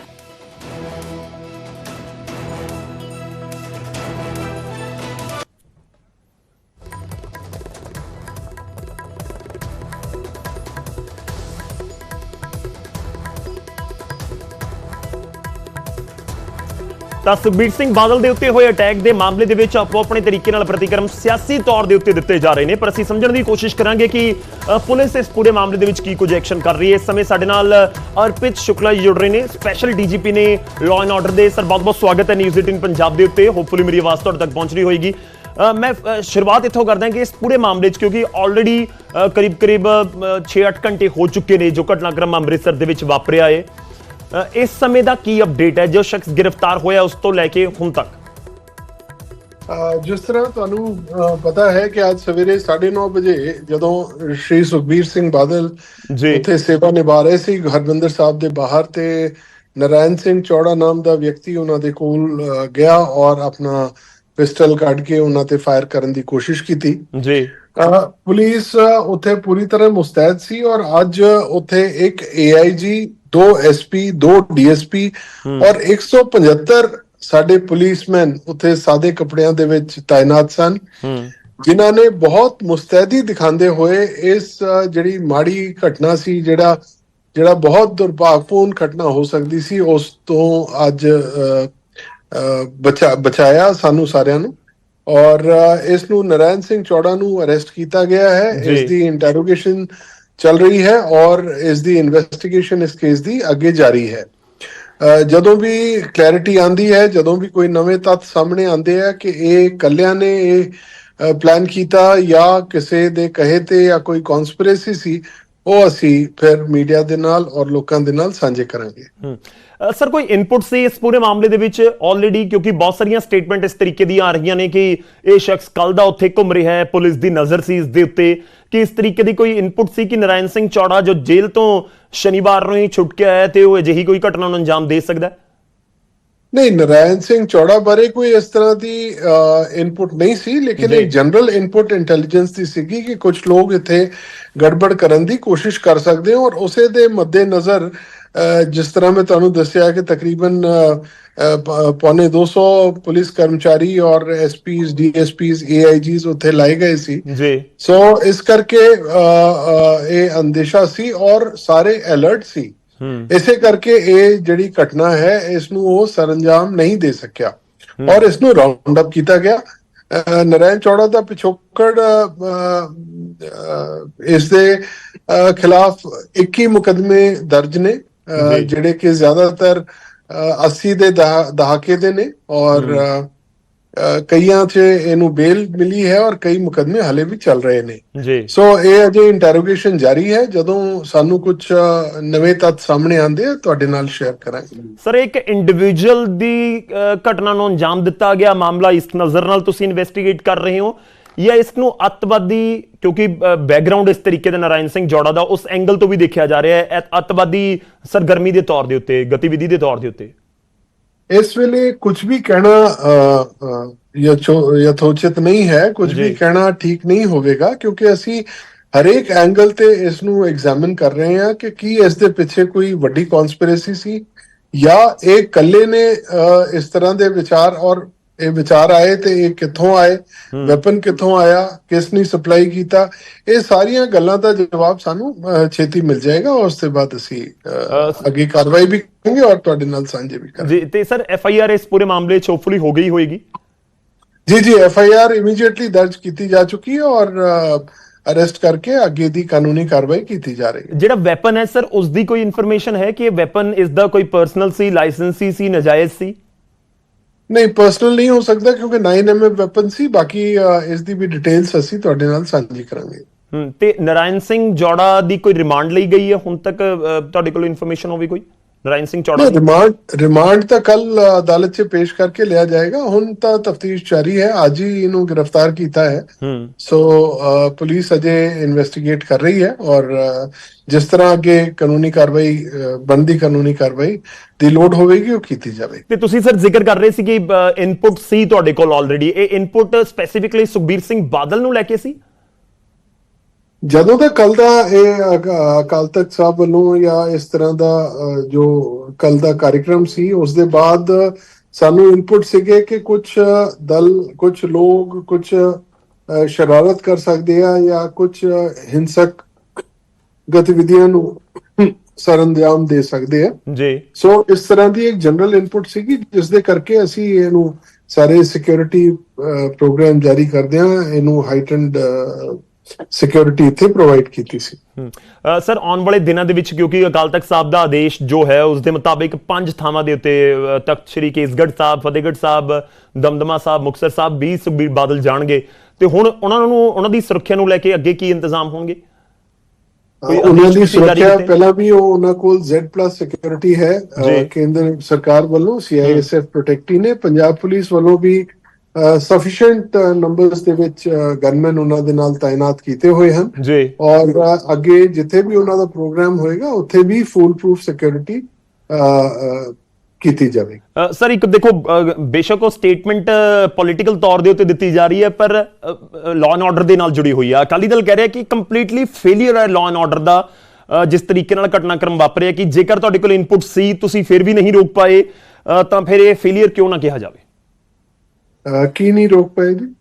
ਤਾਂ ਸੁਖਬੀਰ ਸਿੰਘ ਬਾਦਲ ਦੇ ਉੱਤੇ ਹੋਏ ਅਟੈਕ ਦੇ ਮਾਮਲੇ ਦੇ ਵਿੱਚ ਆਪੋ ਆਪਣੇ ਤਰੀਕੇ ਨਾਲ ਪ੍ਰਤੀਕਰਮ ਸਿਆਸੀ ਤੌਰ ਦੇ ਉੱਤੇ ਦਿੱਤੇ ਜਾ ਰਹੇ ਨੇ ਪਰ ਅਸੀਂ ਸਮਝਣ ਦੀ ਕੋਸ਼ਿਸ਼ ਕਰਾਂਗੇ ਕਿ ਪੁਲਿਸ ਇਸ ਪੂਰੇ ਮਾਮਲੇ ਦੇ ਵਿੱਚ ਕੀ ਕੁਝ ਐਕਸ਼ਨ ਕਰ ਰਹੀ ਹੈ। ਇਸ ਸਮੇਂ ਸਾਡੇ ਨਾਲ ਅ, ਅਰਪਿਤ ਸ਼ੁਕਲਾ ਜੀ ਜੁੜ ਰਹੇ ਨੇ। ਸਪੈਸ਼ਲ ਡੀਜੀਪੀ ਨੇ ਲਾਅ ਐਂਡ ਆਰਡਰ ਦੇ ਸਰ ਬਹੁਤ ਬਹੁਤ ਸਵਾਗਤ ਹੈ ਨਿਊਜ਼ 18 ਪੰਜਾਬ ਦੇ ਉੱਤੇ। ਹੋਪਫੁਲੀ ਮੇਰੀ ਆਵਾਜ਼ ਤੁਹਾਡੇ ਤੱਕ ਪਹੁੰਚ ਰਹੀ ਹੋਏਗੀ। ਮੈਂ ਸ਼ੁਰੂਆਤ ਇੱਥੋਂ ਕਰਦਾ ਕਿ ਇਸ ਪੂਰੇ ਮਾਮਲੇ 'ਚ ਕਿਉਂਕਿ ਆਲਰੇਡੀ ਕਰੀਬ ਕਰੀਬ 6-8 ਘੰਟੇ ਹੋ ਚੁੱਕੇ ਨੇ ਜੋ ਘਟਨਾਕ੍ਰਮ ਅੰਮ੍ਰਿਤਸਰ ਦੇ ਵਿੱਚ ਵਾਪਰਿਆ ਏ ਇਸ ਸਮੇਂ ਦਾ ਕੀ ਅਪਡੇਟ ਹੈ? ਜੋ ਸ਼ਖਸ ਗ੍ਰਿਫਤਾਰ ਹੋਇਆ ਉਸ ਤੋਂ ਲੈ ਕੇ ਹੁਣ ਤੱਕ। ਜਿਸ ਤਰ੍ਹਾਂ ਤੁਹਾਨੂੰ ਪਤਾ ਹੈ ਕਿ ਅੱਜ ਸਵੇਰੇ 9:30 ਵਜੇ ਜਦੋਂ ਸ਼੍ਰੀ ਸੁਖਬੀਰ ਸਿੰਘ ਬਾਦਲ ਜੀ। ਉੱਥੇ ਸੇਵਾ ਨਿਭਾ ਰਹੇ ਸੀ ਹਰਮਿੰਦਰ ਸਾਹਿਬ ਦੇ ਬਾਹਰ ਤੇ ਨਰਾਇਣ ਸਿੰਘ ਚੌੜਾ ਨਾਮ ਦਾ ਵਿਅਕਤੀ ਉਹਨਾਂ ਦੇ ਕੋਲ ਗਿਆ ਔਰ ਆਪਣਾ ਪਿਸਟਲ ਕੱਢ ਕੇ ਉਹਨਾਂ ਤੇ ਫਾਇਰ ਕਰਨ ਦੀ ਕੋਸ਼ਿਸ਼ ਕੀਤੀ। ਜੀ। ਪੁਲਿਸ ਉੱਥੇ ਪੂਰੀ ਤਰ੍ਹਾਂ ਮੁਸਤੈਦ ਸੀ ਔਰ ਅੱਜ ਉੱਥੇ ਇੱਕ ਏਆਈਜੀ ਦੋ ਐਸਪੀ ਦੋ ਡੀਐਸਪੀ ਔਰ 175 ਸਾਡੇ ਪੁਲਿਸਮੈਨ ਉੱਥੇ ਸਾਦੇ ਕੱਪੜਿਆਂ ਦੇ ਵਿੱਚ ਤਾਇਨਾਤ ਸਨ। ਜਿਨ੍ਹਾਂ ਨੇ ਬਹੁਤ ਮੁਸਤੈਦੀ ਦਿਖਾਉਂਦੇ ਹੋਏ ਇਸ ਜਿਹੜੀ ਮਾੜੀ ਘਟਨਾ ਸੀ ਜਿਹੜਾ ਜਿਹੜਾ ਬਹੁਤ ਦੁਰਭਾਗਪੂਰਨ ਘਟਨਾ ਹੋ ਸਕਦੀ ਸੀ ਉਸ ਤੋਂ ਅੱਜ ਬਚਾ ਬਚਾਇਆ ਸਾਨੂੰ ਸਾਰਿਆਂ ਨੂੰ। ਔਰ ਇਸ ਨੂੰ ਨਰਾਇਣ ਸਿੰਘ ਚੌੜਾ ਨੂੰ ਅਰੈਸਟ ਕੀਤਾ ਗਿਆ ਹੈ। ਇਸ ਦੀ ਇੰਟਰੋਗੇਸ਼ਨ ਚੱਲ ਰਹੀ ਹੈ ਔਰ ਇਸ ਦੀ ਇਨਵੈਸਟੀਗੇਸ਼ਨ ਇਸ ਕੇਸ ਦੀ ਅੱਗੇ ਜਾਰੀ ਹੈ। ਜਦੋਂ ਵੀ ਕਲੈਰਿਟੀ ਆਂਦੀ ਹੈ ਜਦੋਂ ਵੀ ਕੋਈ ਨਵੇਂ ਤੱਥ ਸਾਹਮਣੇ ਆਉਂਦੇ ਆ ਕਿ ਇਹ ਕੱਲਿਆਂ ਨੇ ਇਹ ਪਲਾਨ ਕੀਤਾ ਜਾਂ ਕਿਸੇ ਦੇ ਕਹੇ ਤੇ ਜਾਂ ਕੋਈ ਕਨਸਪੀਰੇਸੀ ਸੀ ਉਹ ਅਸੀਂ ਫਿਰ ਮੀਡੀਆ ਦੇ ਨਾਲ ਔਰ ਲੋਕਾਂ ਦੇ ਨਾਲ ਸਾਂਝੇ ਕਰਾਂਗੇ। ਸਰ, ਕੋਈ ਇਨਪੁਟ ਸੀ ਇਸ ਪੂਰੇ ਮਾਮਲੇ ਦੇ ਵਿੱਚ ਆਲਰੇਡੀ ਕਿਉਂਕਿ ਬਹੁਤ ਸਾਰੀਆਂ ਸਟੇਟਮੈਂਟ ਇਸ ਤਰੀਕੇ ਦੀਆਂ ਆ ਰਹੀਆਂ ਨੇ ਕਿ ਇਹ ਸ਼ਖਸ ਕੱਲ ਦਾ ਉੱਥੇ ਘੁੰਮ ਰਿਹਾ ਹੈ, ਪੁਲਿਸ ਦੀ ਨਜ਼ਰ ਸੀ ਇਸ ਦੇ ਉੱਤੇ। ਕਿ ਇਸ ਤਰੀਕੇ ਦੀ ਕੋਈ ਇਨਪੁਟ ਸੀ ਕਿ ਨਰਾਇਣ ਸਿੰਘ ਚੌੜਾ ਜੋ ਜੇਲ੍ਹ ਤੋਂ ਸ਼ਨੀਵਾਰ ਨੂੰ ਹੀ ਛੁੱਟ ਕੇ ਆਇਆ ਤੇ ਉਹ ਅਜਿਹੀ ਕੋਈ ਘਟਨਾ ਨੂੰ ਅੰਜਾਮ ਦੇ ਸਕਦਾ ਹੈ? ਨਹੀਂ ਨਰਾਇਣ ਸਿੰਘ ਚੌੜਾ ਬਾਰੇ ਕੋਈ ਇਸ ਤਰ੍ਹਾਂ ਦੀ ਇਨਪੁਟ ਨਹੀਂ ਸੀ ਲੇਕਿਨ। ਇੱਕ ਜਨਰਲ ਇਨਪੁਟ ਇੰਟੈਲੀਜੈਂਸ ਦੀ ਸੀਗੀ ਕਿ ਕੁਝ ਲੋਕ ਇੱਥੇ ਗੜਬੜ ਕਰਨ ਦੀ ਕੋਸ਼ਿਸ਼ ਕਰ ਸਕਦੇ ਹੋ ਔਰ ਉਸੇ ਦੇ ਮੱਦੇ ਨਜ਼ਰ ਜਿਸ ਤਰ੍ਹਾਂ ਮੈਂ ਤੁਹਾਨੂੰ ਦੱਸਿਆ ਕਿ ਤਕਰੀਬਨ ਅਹ, ਅਹ, ਪ- ਪੌਣੇ 200 ਪੁਲਿਸ ਕਰਮਚਾਰੀ ਔਰ ਐਸਪੀਸ ਡੀਐਸਪੀਸ ਏਆਈਜੀਸ ਉੱਥੇ ਲਾਏ ਗਏ ਸੀ। ਜੀ। ਸੋ ਇਸ ਕਰਕੇ ਇਹ ਅੰਦੇਸ਼ਾ ਸੀ ਔਰ ਸਾਰੇ ਅਲਰਟ ਸੀ। ਇਸੇ ਕਰਕੇ ਇਹ ਜਿਹੜੀ ਘਟਨਾ ਹੈ ਇਸ ਨੂੰ ਉਹ ਸਰੰਜਾਮ ਨਹੀਂ ਦੇ ਸਕਿਆ। ਔਰ ਇਸ ਨੂੰ ਰਾਉਂਡ ਅਪ ਕੀਤਾ ਗਿਆ। ਅਹ ਨਰਾਇਣ ਚੌੜਾ ਦਾ ਪਿਛੋਕੜ ਇਸ ਦੇ ਖਿਲਾਫ 21 ਮੁਕਦਮੇ ਦਰਜ ਨੇ। ਜਿਹੜੇ ਕਿ ਜ਼ਿਆਦਾਤਰ ਅਹ, 80 ਦੇ ਦਹਾ- ਦਹਾਕੇ ਦੇ ਨੇ। ਔਰ ਕਈਆਂ 'ਚ ਇਹਨੂੰ ਬੇਲ ਮਿਲੀ ਹੈ ਔਰ ਕਈ ਮੁਕਦਮੇ ਹਲੇ ਵੀ ਚੱਲ ਰਹੇ ਨੇ। ਜੀ। ਸੋ ਇਹ ਅਜੇ ਇੰਟਰੋਗੇਸ਼ਨ ਜਾਰੀ ਹੈ। ਜਦੋਂ ਸਾਨੂੰ ਕੁਝ ਨਵੇਂ ਤੱਥ ਸਾਹਮਣੇ ਆਉਂਦੇ ਆ ਤੁਹਾਡੇ ਨਾਲ ਸ਼ੇਅਰ ਕਰਾਂਗੇ। ਸਰ ਇੱਕ ਇੰਡੀਵਿਜੂਅਲ ਦੀ ਘਟਨਾ ਨੂੰ ਅੰਜਾਮ ਦਿੱਤਾ ਗਿਆ ਮਾਮਲਾ ਇਸ ਨਜ਼ਰ ਨਾਲ ਤੁਸੀਂ ਇਨਵੈਸਟੀਗੇਟ ਕਰ ਰਹੇ ਹੋ ਜਾਂ ਇਸ ਨੂੰ ਅੱਤਵਾਦੀ ਕਿਉਂਕਿ ਬੈਕਗ੍ਰਾਉਂਡ ਇਸ ਤਰੀਕੇ ਦਾ ਨਾਰਾਇਣ ਸਿੰਘ ਜੋੜਾ ਦਾ ਉਸ ਐਂਗਲ ਤੋਂ ਵੀ ਦੇਖਿਆ ਜਾ ਰਿਹਾ ਹੈ ਅੱਤਵਾਦੀ ਸਰਗਰਮੀ ਦੇ ਤੌਰ ਦੇ ਉੱਤੇ ਗਤੀਵਿਧੀ ਦੇ ਤੌਰ ਦੇ ਉੱਤੇ। ਇਸ ਵੇਲੇ ਕੁਝ ਵੀ ਕਹਿਣਾ ਯਥੋਚਿਤ ਨਹੀਂ ਹੈ ਕੁਝ। ਵੀ ਕਹਿਣਾ ਠੀਕ ਨਹੀਂ ਹੋਵੇਗਾ ਕਿਉਂਕਿ ਅਸੀਂ ਹਰੇਕ ਐਂਗਲ ਤੇ ਇਸ ਨੂੰ ਐਗਜ਼ਾਮਿਨ ਕਰ ਰਹੇ ਹਾਂ ਕਿ ਕੀ ਇਸ ਦੇ ਪਿੱਛੇ ਕੋਈ ਵੱਡੀ ਕਨਸਪੀਰੇਸੀ ਸੀ ਜਾਂ ਇਹ ਇਕੱਲੇ ਨੇ ਇਸ ਤਰ੍ਹਾਂ ਦੇ ਵਿਚਾਰ ਔਰ ਇਹ ਵਿਚਾਰ ਆਏ ਤੇ ਇਹ ਕਿੱਥੋਂ ਆਏ ਵੈਪਨ ਕਿੱਥੋਂ ਆਇਆ ਕਿਸ ਨੇ ਸਪਲਾਈ ਕੀਤਾ ਇਹ ਸਾਰੀਆਂ ਗੱਲਾਂ ਦਾ ਜਵਾਬ ਸਾਨੂੰ ਛੇਤੀ ਮਿਲ ਜਾਏਗਾ ਉਸ ਤੋਂ ਬਾਅਦ ਅਸੀਂ ਅੱਗੇ ਕਾਰਵਾਈ ਵੀ ਕਰਾਂਗੇ ਔਰ ਤੁਹਾਡੇ ਨਾਲ ਸਾਂਝੇ ਵੀ ਕਰਾਂਗੇ। ਜੀ ਤੇ ਸਰ ਐਫ ਆਈ ਆਰ ਇਸ ਪੂਰੇ ਮਾਮਲੇ 'ਚ ਹੋਪਫੁਲੀ ਹੋ ਗਈ ਹੋਏਗੀ? ਜੀ ਜੀ ਐਫ ਆਈ ਆਰ ਇਮੀਡੀਏਟਲੀ ਦਰਜ ਕੀਤੀ ਜਾ ਚੁੱਕੀ ਹੈ ਔਰ ਅਰੈਸਟ ਕਰਕੇ ਅੱਗੇ ਦੀ ਕਾਨੂੰਨੀ ਕਾਰਵਾਈ ਕੀਤੀ ਜਾ ਰਹੀ ਹੈ। ਜਿਹੜਾ ਵੈਪਨ ਹੈ ਸਰ ਉਸ ਦੀ ਕੋਈ ਇਨਫੋਰਮੇਸ਼ਨ ਹੈ ਕਿ ਇਹ ਵੈਪਨ ਇਸ ਦਾ ਕੋਈ ਪਰਸਨਲ ਸੀ ਲਾਇਸੈਂਸੀ ਸੀ ਨਜਾਇਜ਼ ਸੀ? ਨਹੀਂ ਪਰਸਨਲ ਨਹੀਂ ਹੋ ਸਕਦਾ ਕਿਉਂਕਿ 9mm ਵੈਪਨ ਸੀ ਬਾਕੀ ਅ, ਇਸ ਦੀ ਵੀ ਡਿਟੇਲਸ ਅਸੀਂ ਤੁਹਾਡੇ ਨਾਲ ਸਾਂਝੀ ਕਰਾਂਗੇ। ਤੇ ਨਾਰਾਇਣ ਸਿੰਘ ਜੋੜਾ ਦੀ ਕੋਈ ਰਿਮਾਂਡ ਲਈ ਗਈ ਹੈ ਹੁਣ ਤੱਕ? ਤੁਹਾਡੇ ਕੋਲ ਇਨਫੋਰਮੇਸ਼ਨ ਹੋਵੇ ਕੋਈ? ਨਾਰਾਇਣ ਸਿੰਘ ਚੌੜਾ? ਰਿਮਾਂਡ ਰਿਮਾਂਡ ਤਾਂ ਕੱਲ ਅਦਾਲਤ 'ਚ ਪੇਸ਼ ਕਰਕੇ ਲਿਆ ਜਾਏਗਾ। ਹੁਣ ਤਾਂ ਤਫਤੀਸ਼ ਜਾਰੀ ਹੈ। ਅੱਜ ਹੀ ਇਹਨੂੰ ਗ੍ਰਿਫਤਾਰ ਕੀਤਾ ਹੈ। ਸੋ ਪੁਲਿਸ ਅਜੇ ਇਨਵੈਸਟੀਗੇਟ ਕਰ ਰਹੀ ਹੈ ਔਰ ਜਿਸ ਤਰ੍ਹਾਂ ਅੱਗੇ ਕਾਨੂੰਨੀ ਕਾਰਵਾਈ ਅ, ਬਣਦੀ ਕਾਨੂੰਨੀ ਕਾਰਵਾਈ ਦੀ ਲੋੜ ਹੋਵੇਗੀ ਉਹ ਕੀਤੀ ਜਾਵੇਗੀ। ਤੇ ਤੁਸੀਂ ਸਰ ਜ਼ਿਕਰ ਕਰ ਰਹੇ ਸੀ ਕਿ ਇਨਪੁਟ ਸੀ ਤੁਹਾਡੇ ਕੋਲ ਆਲਰੇਡੀ ਇਹ ਇਨਪੁਟ ਸਪੈਸੀਫਿਕਲੀ ਸੁਖਬੀਰ ਸਿੰਘ ਬਾਦਲ ਨੂੰ ਲੈ ਕੇ ਸੀ? ਜਦੋਂ ਤੱਕ ਕੱਲ ਦਾ ਇਹ ਅਕ- ਅਕਾਲ ਤਖਤ ਸਾਹਿਬ ਵੱਲੋਂ ਜਾਂ ਇਸ ਤਰ੍ਹਾਂ ਦਾ ਜੋ ਕੱਲ ਦਾ ਕਾਰਜਕ੍ਰਮ ਸੀ ਉਸ ਦੇ ਬਾਅਦ ਸਾਨੂੰ ਇਨਪੁਟ ਸੀਗੇ ਕਿ ਕੁਝ ਦਲ ਕੁਝ ਲੋਕ ਕੁਝ ਸ਼ਰਾਰਤ ਕਰ ਸਕਦੇ ਆ ਜਾਂ ਕੁਝ ਹਿੰਸਕ ਗਤੀਵਿਧੀਆਂ ਨੂੰ ਸਰੰਜਾਮ ਦੇ ਸਕਦੇ ਆ। ਜੀ। ਸੋ ਇਸ ਤਰ੍ਹਾਂ ਦੀ ਇੱਕ ਜਨਰਲ ਇਨਪੁਟ ਸੀਗੀ ਜਿਸ ਦੇ ਕਰਕੇ ਅਸੀਂ ਇਹਨੂੰ ਸਾਰੇ ਸਿਕਿਉਰਿਟੀ ਪ੍ਰੋਗਰਾਮ ਜਾਰੀ ਕਰਦੇ ਹਾਂ ਇਹਨੂੰ ਹਾਈਟਨਡ ਸਿਕਿਉਰਿਟੀ ਇੱਥੇ ਪ੍ਰੋਵਾਈਡ ਕੀਤੀ ਸੀ। ਸਰ ਆਉਣ ਵਾਲੇ ਦਿਨਾਂ ਦੇ ਵਿੱਚ ਕਿਉਂਕਿ ਅਕਾਲ ਤਖਤ ਸਾਹਿਬ ਦਾ ਆਦੇਸ਼ ਜੋ ਹੈ ਉਸ ਦੇ ਮੁਤਾਬਿਕ ਪੰਜ ਥਾਵਾਂ ਦੇ ਉੱਤੇ ਤਖਤ ਸ੍ਰੀ ਕੇਸਗੜ੍ਹ ਸਾਹਿਬ ਫਤਿਹਗੜ੍ਹ ਸਾਹਿਬ ਦਮਦਮਾ ਸਾਹਿਬ ਮੁਕਤਸਰ ਸਾਹਿਬ ਵੀ ਸੁਖਬੀਰ ਬਾਦਲ ਜਾਣਗੇ। ਤੇ ਹੁਣ ਉਹਨਾਂ ਨੂੰ ਉਹਨਾਂ ਦੀ ਸੁਰੱਖਿਆ ਨੂੰ ਲੈ ਕੇ ਅੱਗੇ ਕੀ ਇੰਤਜ਼ਾਮ ਹੋਣਗੇ? ਉਹਨਾਂ ਦੀ ਸੁਰੱਖਿਆ? ਪਹਿਲਾਂ ਵੀ ਉਹ ਉਹਨਾਂ ਕੋਲ Z+ ਸਿਕਿਉਰਿਟੀ ਹੈ। ਕੇਂਦਰ ਸਰਕਾਰ ਵੱਲੋਂ CISF ਪ੍ਰੋਟੈਕਟੀ ਨੇ ਪੰਜਾਬ ਪੁਲਿਸ ਵੱਲੋਂ ਵੀ ਸਫੀਸ਼ੀਐਂਟ ਨੰਬਰਸ ਦੇ ਵਿੱਚ ਗਨਮੈਨ ਉਹਨਾਂ ਦੇ ਨਾਲ ਤਾਇਨਾਤ ਕੀਤੇ ਹੋਏ ਹਨ। ਜੀ। ਔਰ ਅੱਗੇ ਜਿੱਥੇ ਵੀ ਉਹਨਾਂ ਦਾ ਪ੍ਰੋਗਰਾਮ ਹੋਏਗਾ ਉੱਥੇ ਵੀ ਫੁੱਲ ਪ੍ਰੂਫ ਸਿਕਿਉਰਿਟੀ ਕੀਤੀ ਜਾਵੇਗੀ। ਸਰ ਇੱਕ ਦੇਖੋ ਬੇਸ਼ੱਕ ਉਹ ਸਟੇਟਮੈਂਟ ਪੋਲੀਟੀਕਲ ਤੌਰ ਦੇ ਉੱਤੇ ਦਿੱਤੀ ਜਾ ਰਹੀ ਹੈ ਪਰ ਲਾਅ ਐਂਡ ਆਰਡਰ ਦੇ ਨਾਲ ਜੁੜੀ ਹੋਈ ਹੈ। ਅਕਾਲੀ ਦਲ ਕਹਿ ਰਿਹਾ ਕਿ ਕੰਪਲੀਟਲੀ ਫੇਲਿਅਰ ਹੈ ਲਾਅ ਐਂਡ ਆਰਡਰ ਦਾ ਜਿਸ ਤਰੀਕੇ ਨਾਲ ਘਟਨਾਕ੍ਰਮ ਵਾਪਰਿਆ ਕਿ ਜੇਕਰ ਤੁਹਾਡੇ ਕੋਲ ਇਨਪੁਟ ਸੀ ਤੁਸੀਂ ਫਿਰ ਵੀ ਨਹੀਂ ਰੋਕ ਪਾਏ ਤਾਂ ਫਿਰ ਇਹ ਫੇਲਿਅਰ ਕਿਉਂ ਨਾ ਕਿਹਾ ਜਾਵੇ? ਕੀ ਨਹੀਂ ਰੋਕ ਪਾਏ ਜੀ?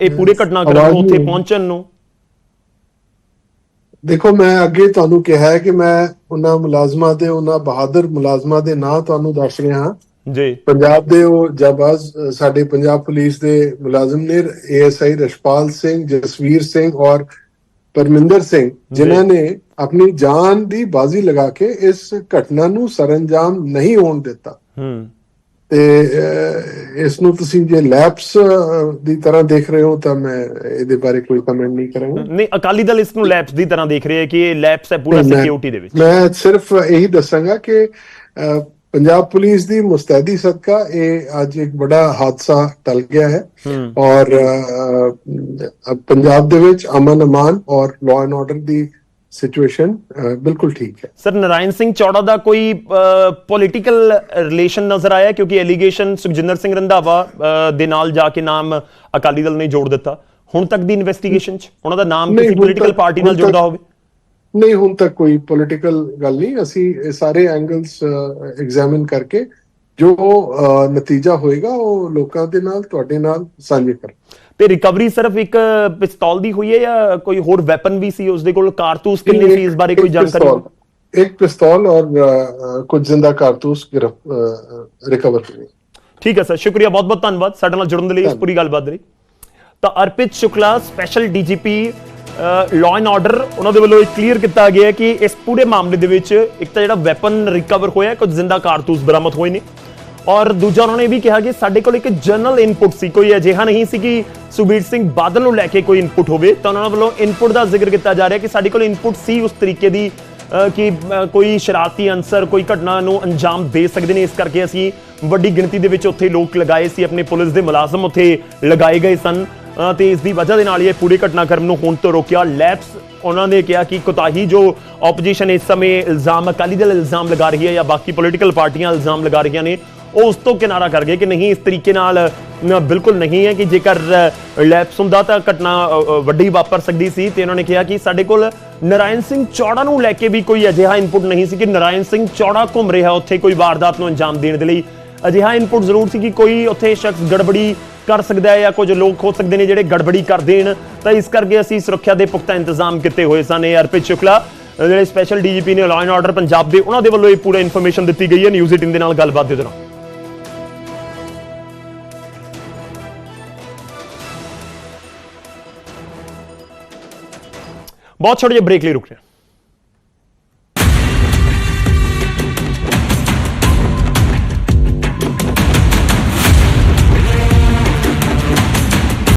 ਇਹ ਪੂਰੇ ਘਟਨਾਕ੍ਰਮ ਨੂੰ ਉੱਥੇ। ਪਹੁੰਚਣ ਨੂੰ। ਦੇਖੋ ਮੈਂ ਅੱਗੇ ਤੁਹਾਨੂੰ ਕਿਹਾ ਹੈ ਕਿ ਮੈਂ ਉਹਨਾਂ ਮੁਲਾਜ਼ਮਾਂ ਦੇ ਉਹਨਾਂ ਬਹਾਦਰ ਮੁਲਾਜ਼ਮਾਂ ਦੇ ਨਾਂ ਤੁਹਾਨੂੰ ਦੱਸ ਰਿਹਾ ਹਾਂ। ਜੀ। ਪੰਜਾਬ ਦੇ ਉਹ ਜਾਬਾਜ਼ ਸਾਡੇ ਪੰਜਾਬ ਪੁਲਿਸ ਦੇ ਮੁਲਾਜ਼ਮ ਨੇ ਏਐਸਆਈ ਰਸ਼ਪਾਲ ਸਿੰਘ ਜਸਵੀਰ ਸਿੰਘ ਔਰ ਪਰਮਿੰਦਰ ਸਿੰਘ ਜਿਨ੍ਹਾਂ ਨੇ ਆਪਣੀ ਜਾਨ ਦੀ ਬਾਜ਼ੀ ਲਗਾ ਕੇ ਇਸ ਘਟਨਾ ਨੂੰ ਸਰੰਜਾਮ ਨਹੀਂ ਹੋਣ ਦਿੱਤਾ। ਹੂੰ। ਤੇ ਇਸ ਨੂੰ ਤੁਸੀਂ ਜੇ ਲੈਪਸ ਦੀ ਤਰ੍ਹਾਂ ਦੇਖ ਰਹੇ ਹੋ ਤਾਂ ਮੈਂ ਇਹਦੇ ਬਾਰੇ ਕੋਈ ਕਮੈਂਟ ਨਹੀਂ ਕਰਾਂਗਾ। ਨਹੀਂ ਅਕਾਲੀ ਦਲ ਇਸ ਨੂੰ ਲੈਪਸ ਦੀ ਤਰ੍ਹਾਂ ਦੇਖ ਰਿਹਾ ਹੈ ਕਿ ਇਹ ਲੈਪਸ ਹੈ ਪੂਰਾ ਸਿਕਿਉਰਿਟੀ ਦੇ ਵਿੱਚ। ਮੈਂ ਸਿਰਫ ਇਹੀ ਦੱਸਾਂਗਾ ਕਿ ਪੰਜਾਬ ਪੁਲਿਸ ਦੀ ਮੁਸਤੈਦੀ ਸਦਕਾ ਇਹ ਅੱਜ ਇੱਕ ਬੜਾ ਹਾਦਸਾ ਟਲ ਗਿਆ ਹੈ। ਔਰ ਪੰਜਾਬ ਦੇ ਵਿੱਚ ਅਮਨ ਅਮਾਨ ਔਰ ਲਾਅ ਐਂਡ ਆਰਡਰ ਦੀ ਸਿਚੁਏਸ਼ਨ ਬਿਲਕੁਲ ਠੀਕ ਹੈ ਸਰ ਨਾਰਾਇਣ ਸਿੰਘ ਚੌੜਾ ਦਾ ਕੋਈ ਪੋਲਿਟੀਕਲ ਰਿਲੇਸ਼ਨ ਨਜ਼ਰ ਆਇਆ ਕਿਉਂਕਿ ਐਲੀਗੇਸ਼ਨ ਸੁਖਜਿੰਦਰ ਸਿੰਘ ਰੰਧਾਵਾ ਦੇ ਨਾਲ ਜਾ ਕੇ ਨਾਮ ਅਕਾਲੀ ਦਲ ਨੇ ਜੋੜ ਦਿੱਤਾ ਹੁਣ ਤੱਕ ਦੀ ਇਨਵੈਸਟੀਗੇਸ਼ਨ ਚ ਉਹਨਾਂ ਦਾ ਨਾਮ ਕਿਸੇ ਪੋਲਿਟੀਕਲ ਪਾਰਟੀ ਨਾਲ ਜੁੜਦਾ ਹੋਵੇ ਨਹੀਂ ਹੁਣ ਤੱਕ ਕੋਈ ਪੋਲਿਟੀਕਲ ਗੱਲ ਨਹੀਂ ਅਸੀਂ ਸਾਰੇ ਐਂਗਲਸ ਐਗਜ਼ਾਮਿਨ ਕਰਕੇ ਜੋ ਨਤੀਜਾ ਹੋਏਗਾ ਉਹ ਲੋਕਾਂ ਦੇ ਨਾਲ ਤੁਹਾਡੇ ਨਾਲ ਸਾਂਝੇ ਕਰ ਤੇ ਰਿਕਵਰੀ ਸਿਰਫ ਇੱਕ ਪਿਸਤੌਲ ਦੀ ਹੋਈ ਹੈ ਜਾਂ ਕੋਈ ਹੋਰ ਵੈਪਨ ਵੀ ਸੀ ਉਸ ਦੇ ਕੋਲ? ਕਾਰਤੂਸ ਕਿੰਨੇ ਸੀ ਇਸ ਬਾਰੇ ਕੋਈ ਜਾਣਕਾਰੀ? ਇੱਕ ਪਿਸਤੌਲ ਔਰ ਕੁਝ ਜ਼ਿੰਦਾ ਕਾਰਤੂਸ ਰਿਕਵਰ ਹੋਏ ਠੀਕ ਹੈ ਸਰ ਸ਼ੁਕਰੀਆ ਬਹੁਤ ਬਹੁਤ ਧੰਨਵਾਦ ਸਾਡੇ ਨਾਲ ਜੁੜਨ ਦੇ ਲਈ ਇਸ ਪੂਰੀ ਗੱਲਬਾਤ ਦੇ ਲਈ। ਤਾਂ Arpit Shukla special DGP law and order ਉਹਨਾਂ ਦੇ ਵੱਲੋਂ ਇਹ ਕਲੀਅਰ ਕੀਤਾ ਗਿਆ ਕਿ ਇਸ ਪੂਰੇ ਮਾਮਲੇ ਦੇ ਵਿੱਚ ਇੱਕ ਤਾਂ ਜਿਹੜਾ ਵੈਪਨ ਰਿਕਵਰ ਹੋਇਆ ਕੁਝ ਜ਼ਿੰਦਾ ਕਾਰਤੂਸ ਬਰਾਮਦ ਹੋਏ ਨੇ। ਔਰ ਦੂਜਾ ਉਹਨਾਂ ਨੇ ਇਹ ਵੀ ਕਿਹਾ ਕਿ ਸਾਡੇ ਕੋਲ ਇੱਕ ਜਨਰਲ ਇਨਪੁਟ ਸੀ ਕੋਈ ਅਜਿਹਾ ਨਹੀਂ ਸੀ ਕਿ ਸੁਬੀਰ ਸਿੰਘ ਬਾਦਲ ਨੂੰ ਲੈ ਕੇ ਕੋਈ ਇਨਪੁਟ ਹੋਵੇ। ਤਾਂ ਉਹਨਾਂ ਵੱਲੋਂ ਇਨਪੁਟ ਦਾ ਜ਼ਿਕਰ ਕੀਤਾ ਜਾ ਰਿਹਾ ਕਿ ਸਾਡੇ ਕੋਲ ਇਨਪੁਟ ਸੀ ਉਸ ਤਰੀਕੇ ਦੀ ਕਿ ਕੋਈ ਸ਼ਰਾਰਤੀ ਅਨਸਰ ਕੋਈ ਘਟਨਾ ਨੂੰ ਅੰਜਾਮ ਦੇ ਸਕਦੇ ਨੇ। ਇਸ ਕਰਕੇ ਅਸੀਂ ਵੱਡੀ ਗਿਣਤੀ ਦੇ ਵਿੱਚ ਉੱਥੇ ਲੋਕ ਲਗਾਏ ਸੀ ਆਪਣੇ ਪੁਲਿਸ ਦੇ ਮੁਲਾਜ਼ਮ ਉੱਥੇ ਲਗਾਏ ਗਏ ਸਨ। ਅ, ਤੇ ਇਸ ਦੀ ਵਜ੍ਹਾ ਦੇ ਨਾਲ ਇਹ ਪੂਰੀ ਘਟਨਾਕ੍ਰਮ ਨੂੰ ਹੋਣ ਤੋਂ ਰੋਕਿਆ। ਲੈਪਸ ਉਹਨਾਂ ਨੇ ਕਿਹਾ ਕਿ ਕੁਤਾਹੀ ਜੋ ਆਪੋਜੀਸ਼ਨ ਇਸ ਸਮੇਂ ਇਲਜ਼ਾਮ ਅਕਾਲੀ ਦਲ ਇਲਜ਼ਾਮ ਲਗਾ ਰਹੀ ਹੈ ਜਾਂ ਬਾਕੀ ਪੋਲੀਟੀਕਲ ਪਾਰਟੀਆਂ ਇਲਜ਼ਾਮ ਲਗਾ ਰਹੀਆਂ ਨੇ ਉਹ ਉਸ ਤੋਂ ਕਿਨਾਰਾ ਕਰ ਗਏ ਕਿ ਨਹੀਂ, ਇਸ ਤਰੀਕੇ ਨਾਲ ਬਿਲਕੁਲ ਨਹੀਂ ਹੈ ਕਿ ਜੇਕਰ ਲੈਪਸ ਹੁੰਦਾ ਤਾਂ ਘਟਨਾ ਵੱਡੀ ਵਾਪਰ ਸਕਦੀ ਸੀ ਤੇ ਉਹਨਾਂ ਨੇ ਕਿਹਾ ਕਿ ਸਾਡੇ ਕੋਲ ਨਰਾਇਣ ਸਿੰਘ ਚੌੜਾ ਨੂੰ ਲੈ ਕੇ ਵੀ ਕੋਈ ਅਜਿਹਾ ਇਨਪੁਟ ਨਹੀਂ ਸੀ ਕਿ ਨਰਾਇਣ ਸਿੰਘ ਚੌੜਾ ਘੁੰਮ ਰਿਹਾ ਉੱਥੇ ਕੋਈ ਵਾਰਦਾਤ ਨੂੰ ਅੰਜਾਮ ਦੇਣ ਦੇ ਲਈ। ਅਜਿਹਾ ਇਨਪੁਟ ਜ਼ਰੂਰ ਸੀ ਕਿ ਕੋਈ ਉੱਥੇ ਸ਼ਖਸ ਗੜਬੜੀ ਕਰ ਸਕਦਾ ਹੈ ਜਾਂ ਕੁਝ ਲੋਕ ਹੋ ਸਕਦੇ ਨੇ ਜਿਹੜੇ ਗੜਬੜੀ ਕਰ ਦੇਣ। ਤਾਂ ਇਸ ਕਰਕੇ ਅਸੀਂ ਸੁਰੱਖਿਆ ਦੇ ਪੁਖਤਾ ਇੰਤਜ਼ਾਮ ਕੀਤੇ ਹੋਏ ਸਨ। ਅਰਪਿਤ ਸ਼ੁਕਲਾ ਜਿਹੜੇ ਸਪੈਸ਼ਲ ਡੀਜੀਪੀ ਨੇ ਲਾਅ ਐਂਡ ਆਰਡਰ ਪੰਜਾਬ ਦੇ, ਉਹਨਾਂ ਦੇ ਵੱਲੋਂ ਇਹ ਪੂਰਾ ਇਨਫੋਰਮੇਸ਼ਨ ਦਿੱਤੀ ਗਈ ਹੈ। ਨਿਊਜ਼ 18 ਦੇ ਨਾਲ ਗੱਲਬਾਤ ਦੇ ਦੌਰਾਨ। ਬਹੁਤ ਛੋਟੇ ਜਿਹੇ ਬ੍ਰੇਕ ਲਈ ਰੁਕ ਰਹੇ ਹਾਂ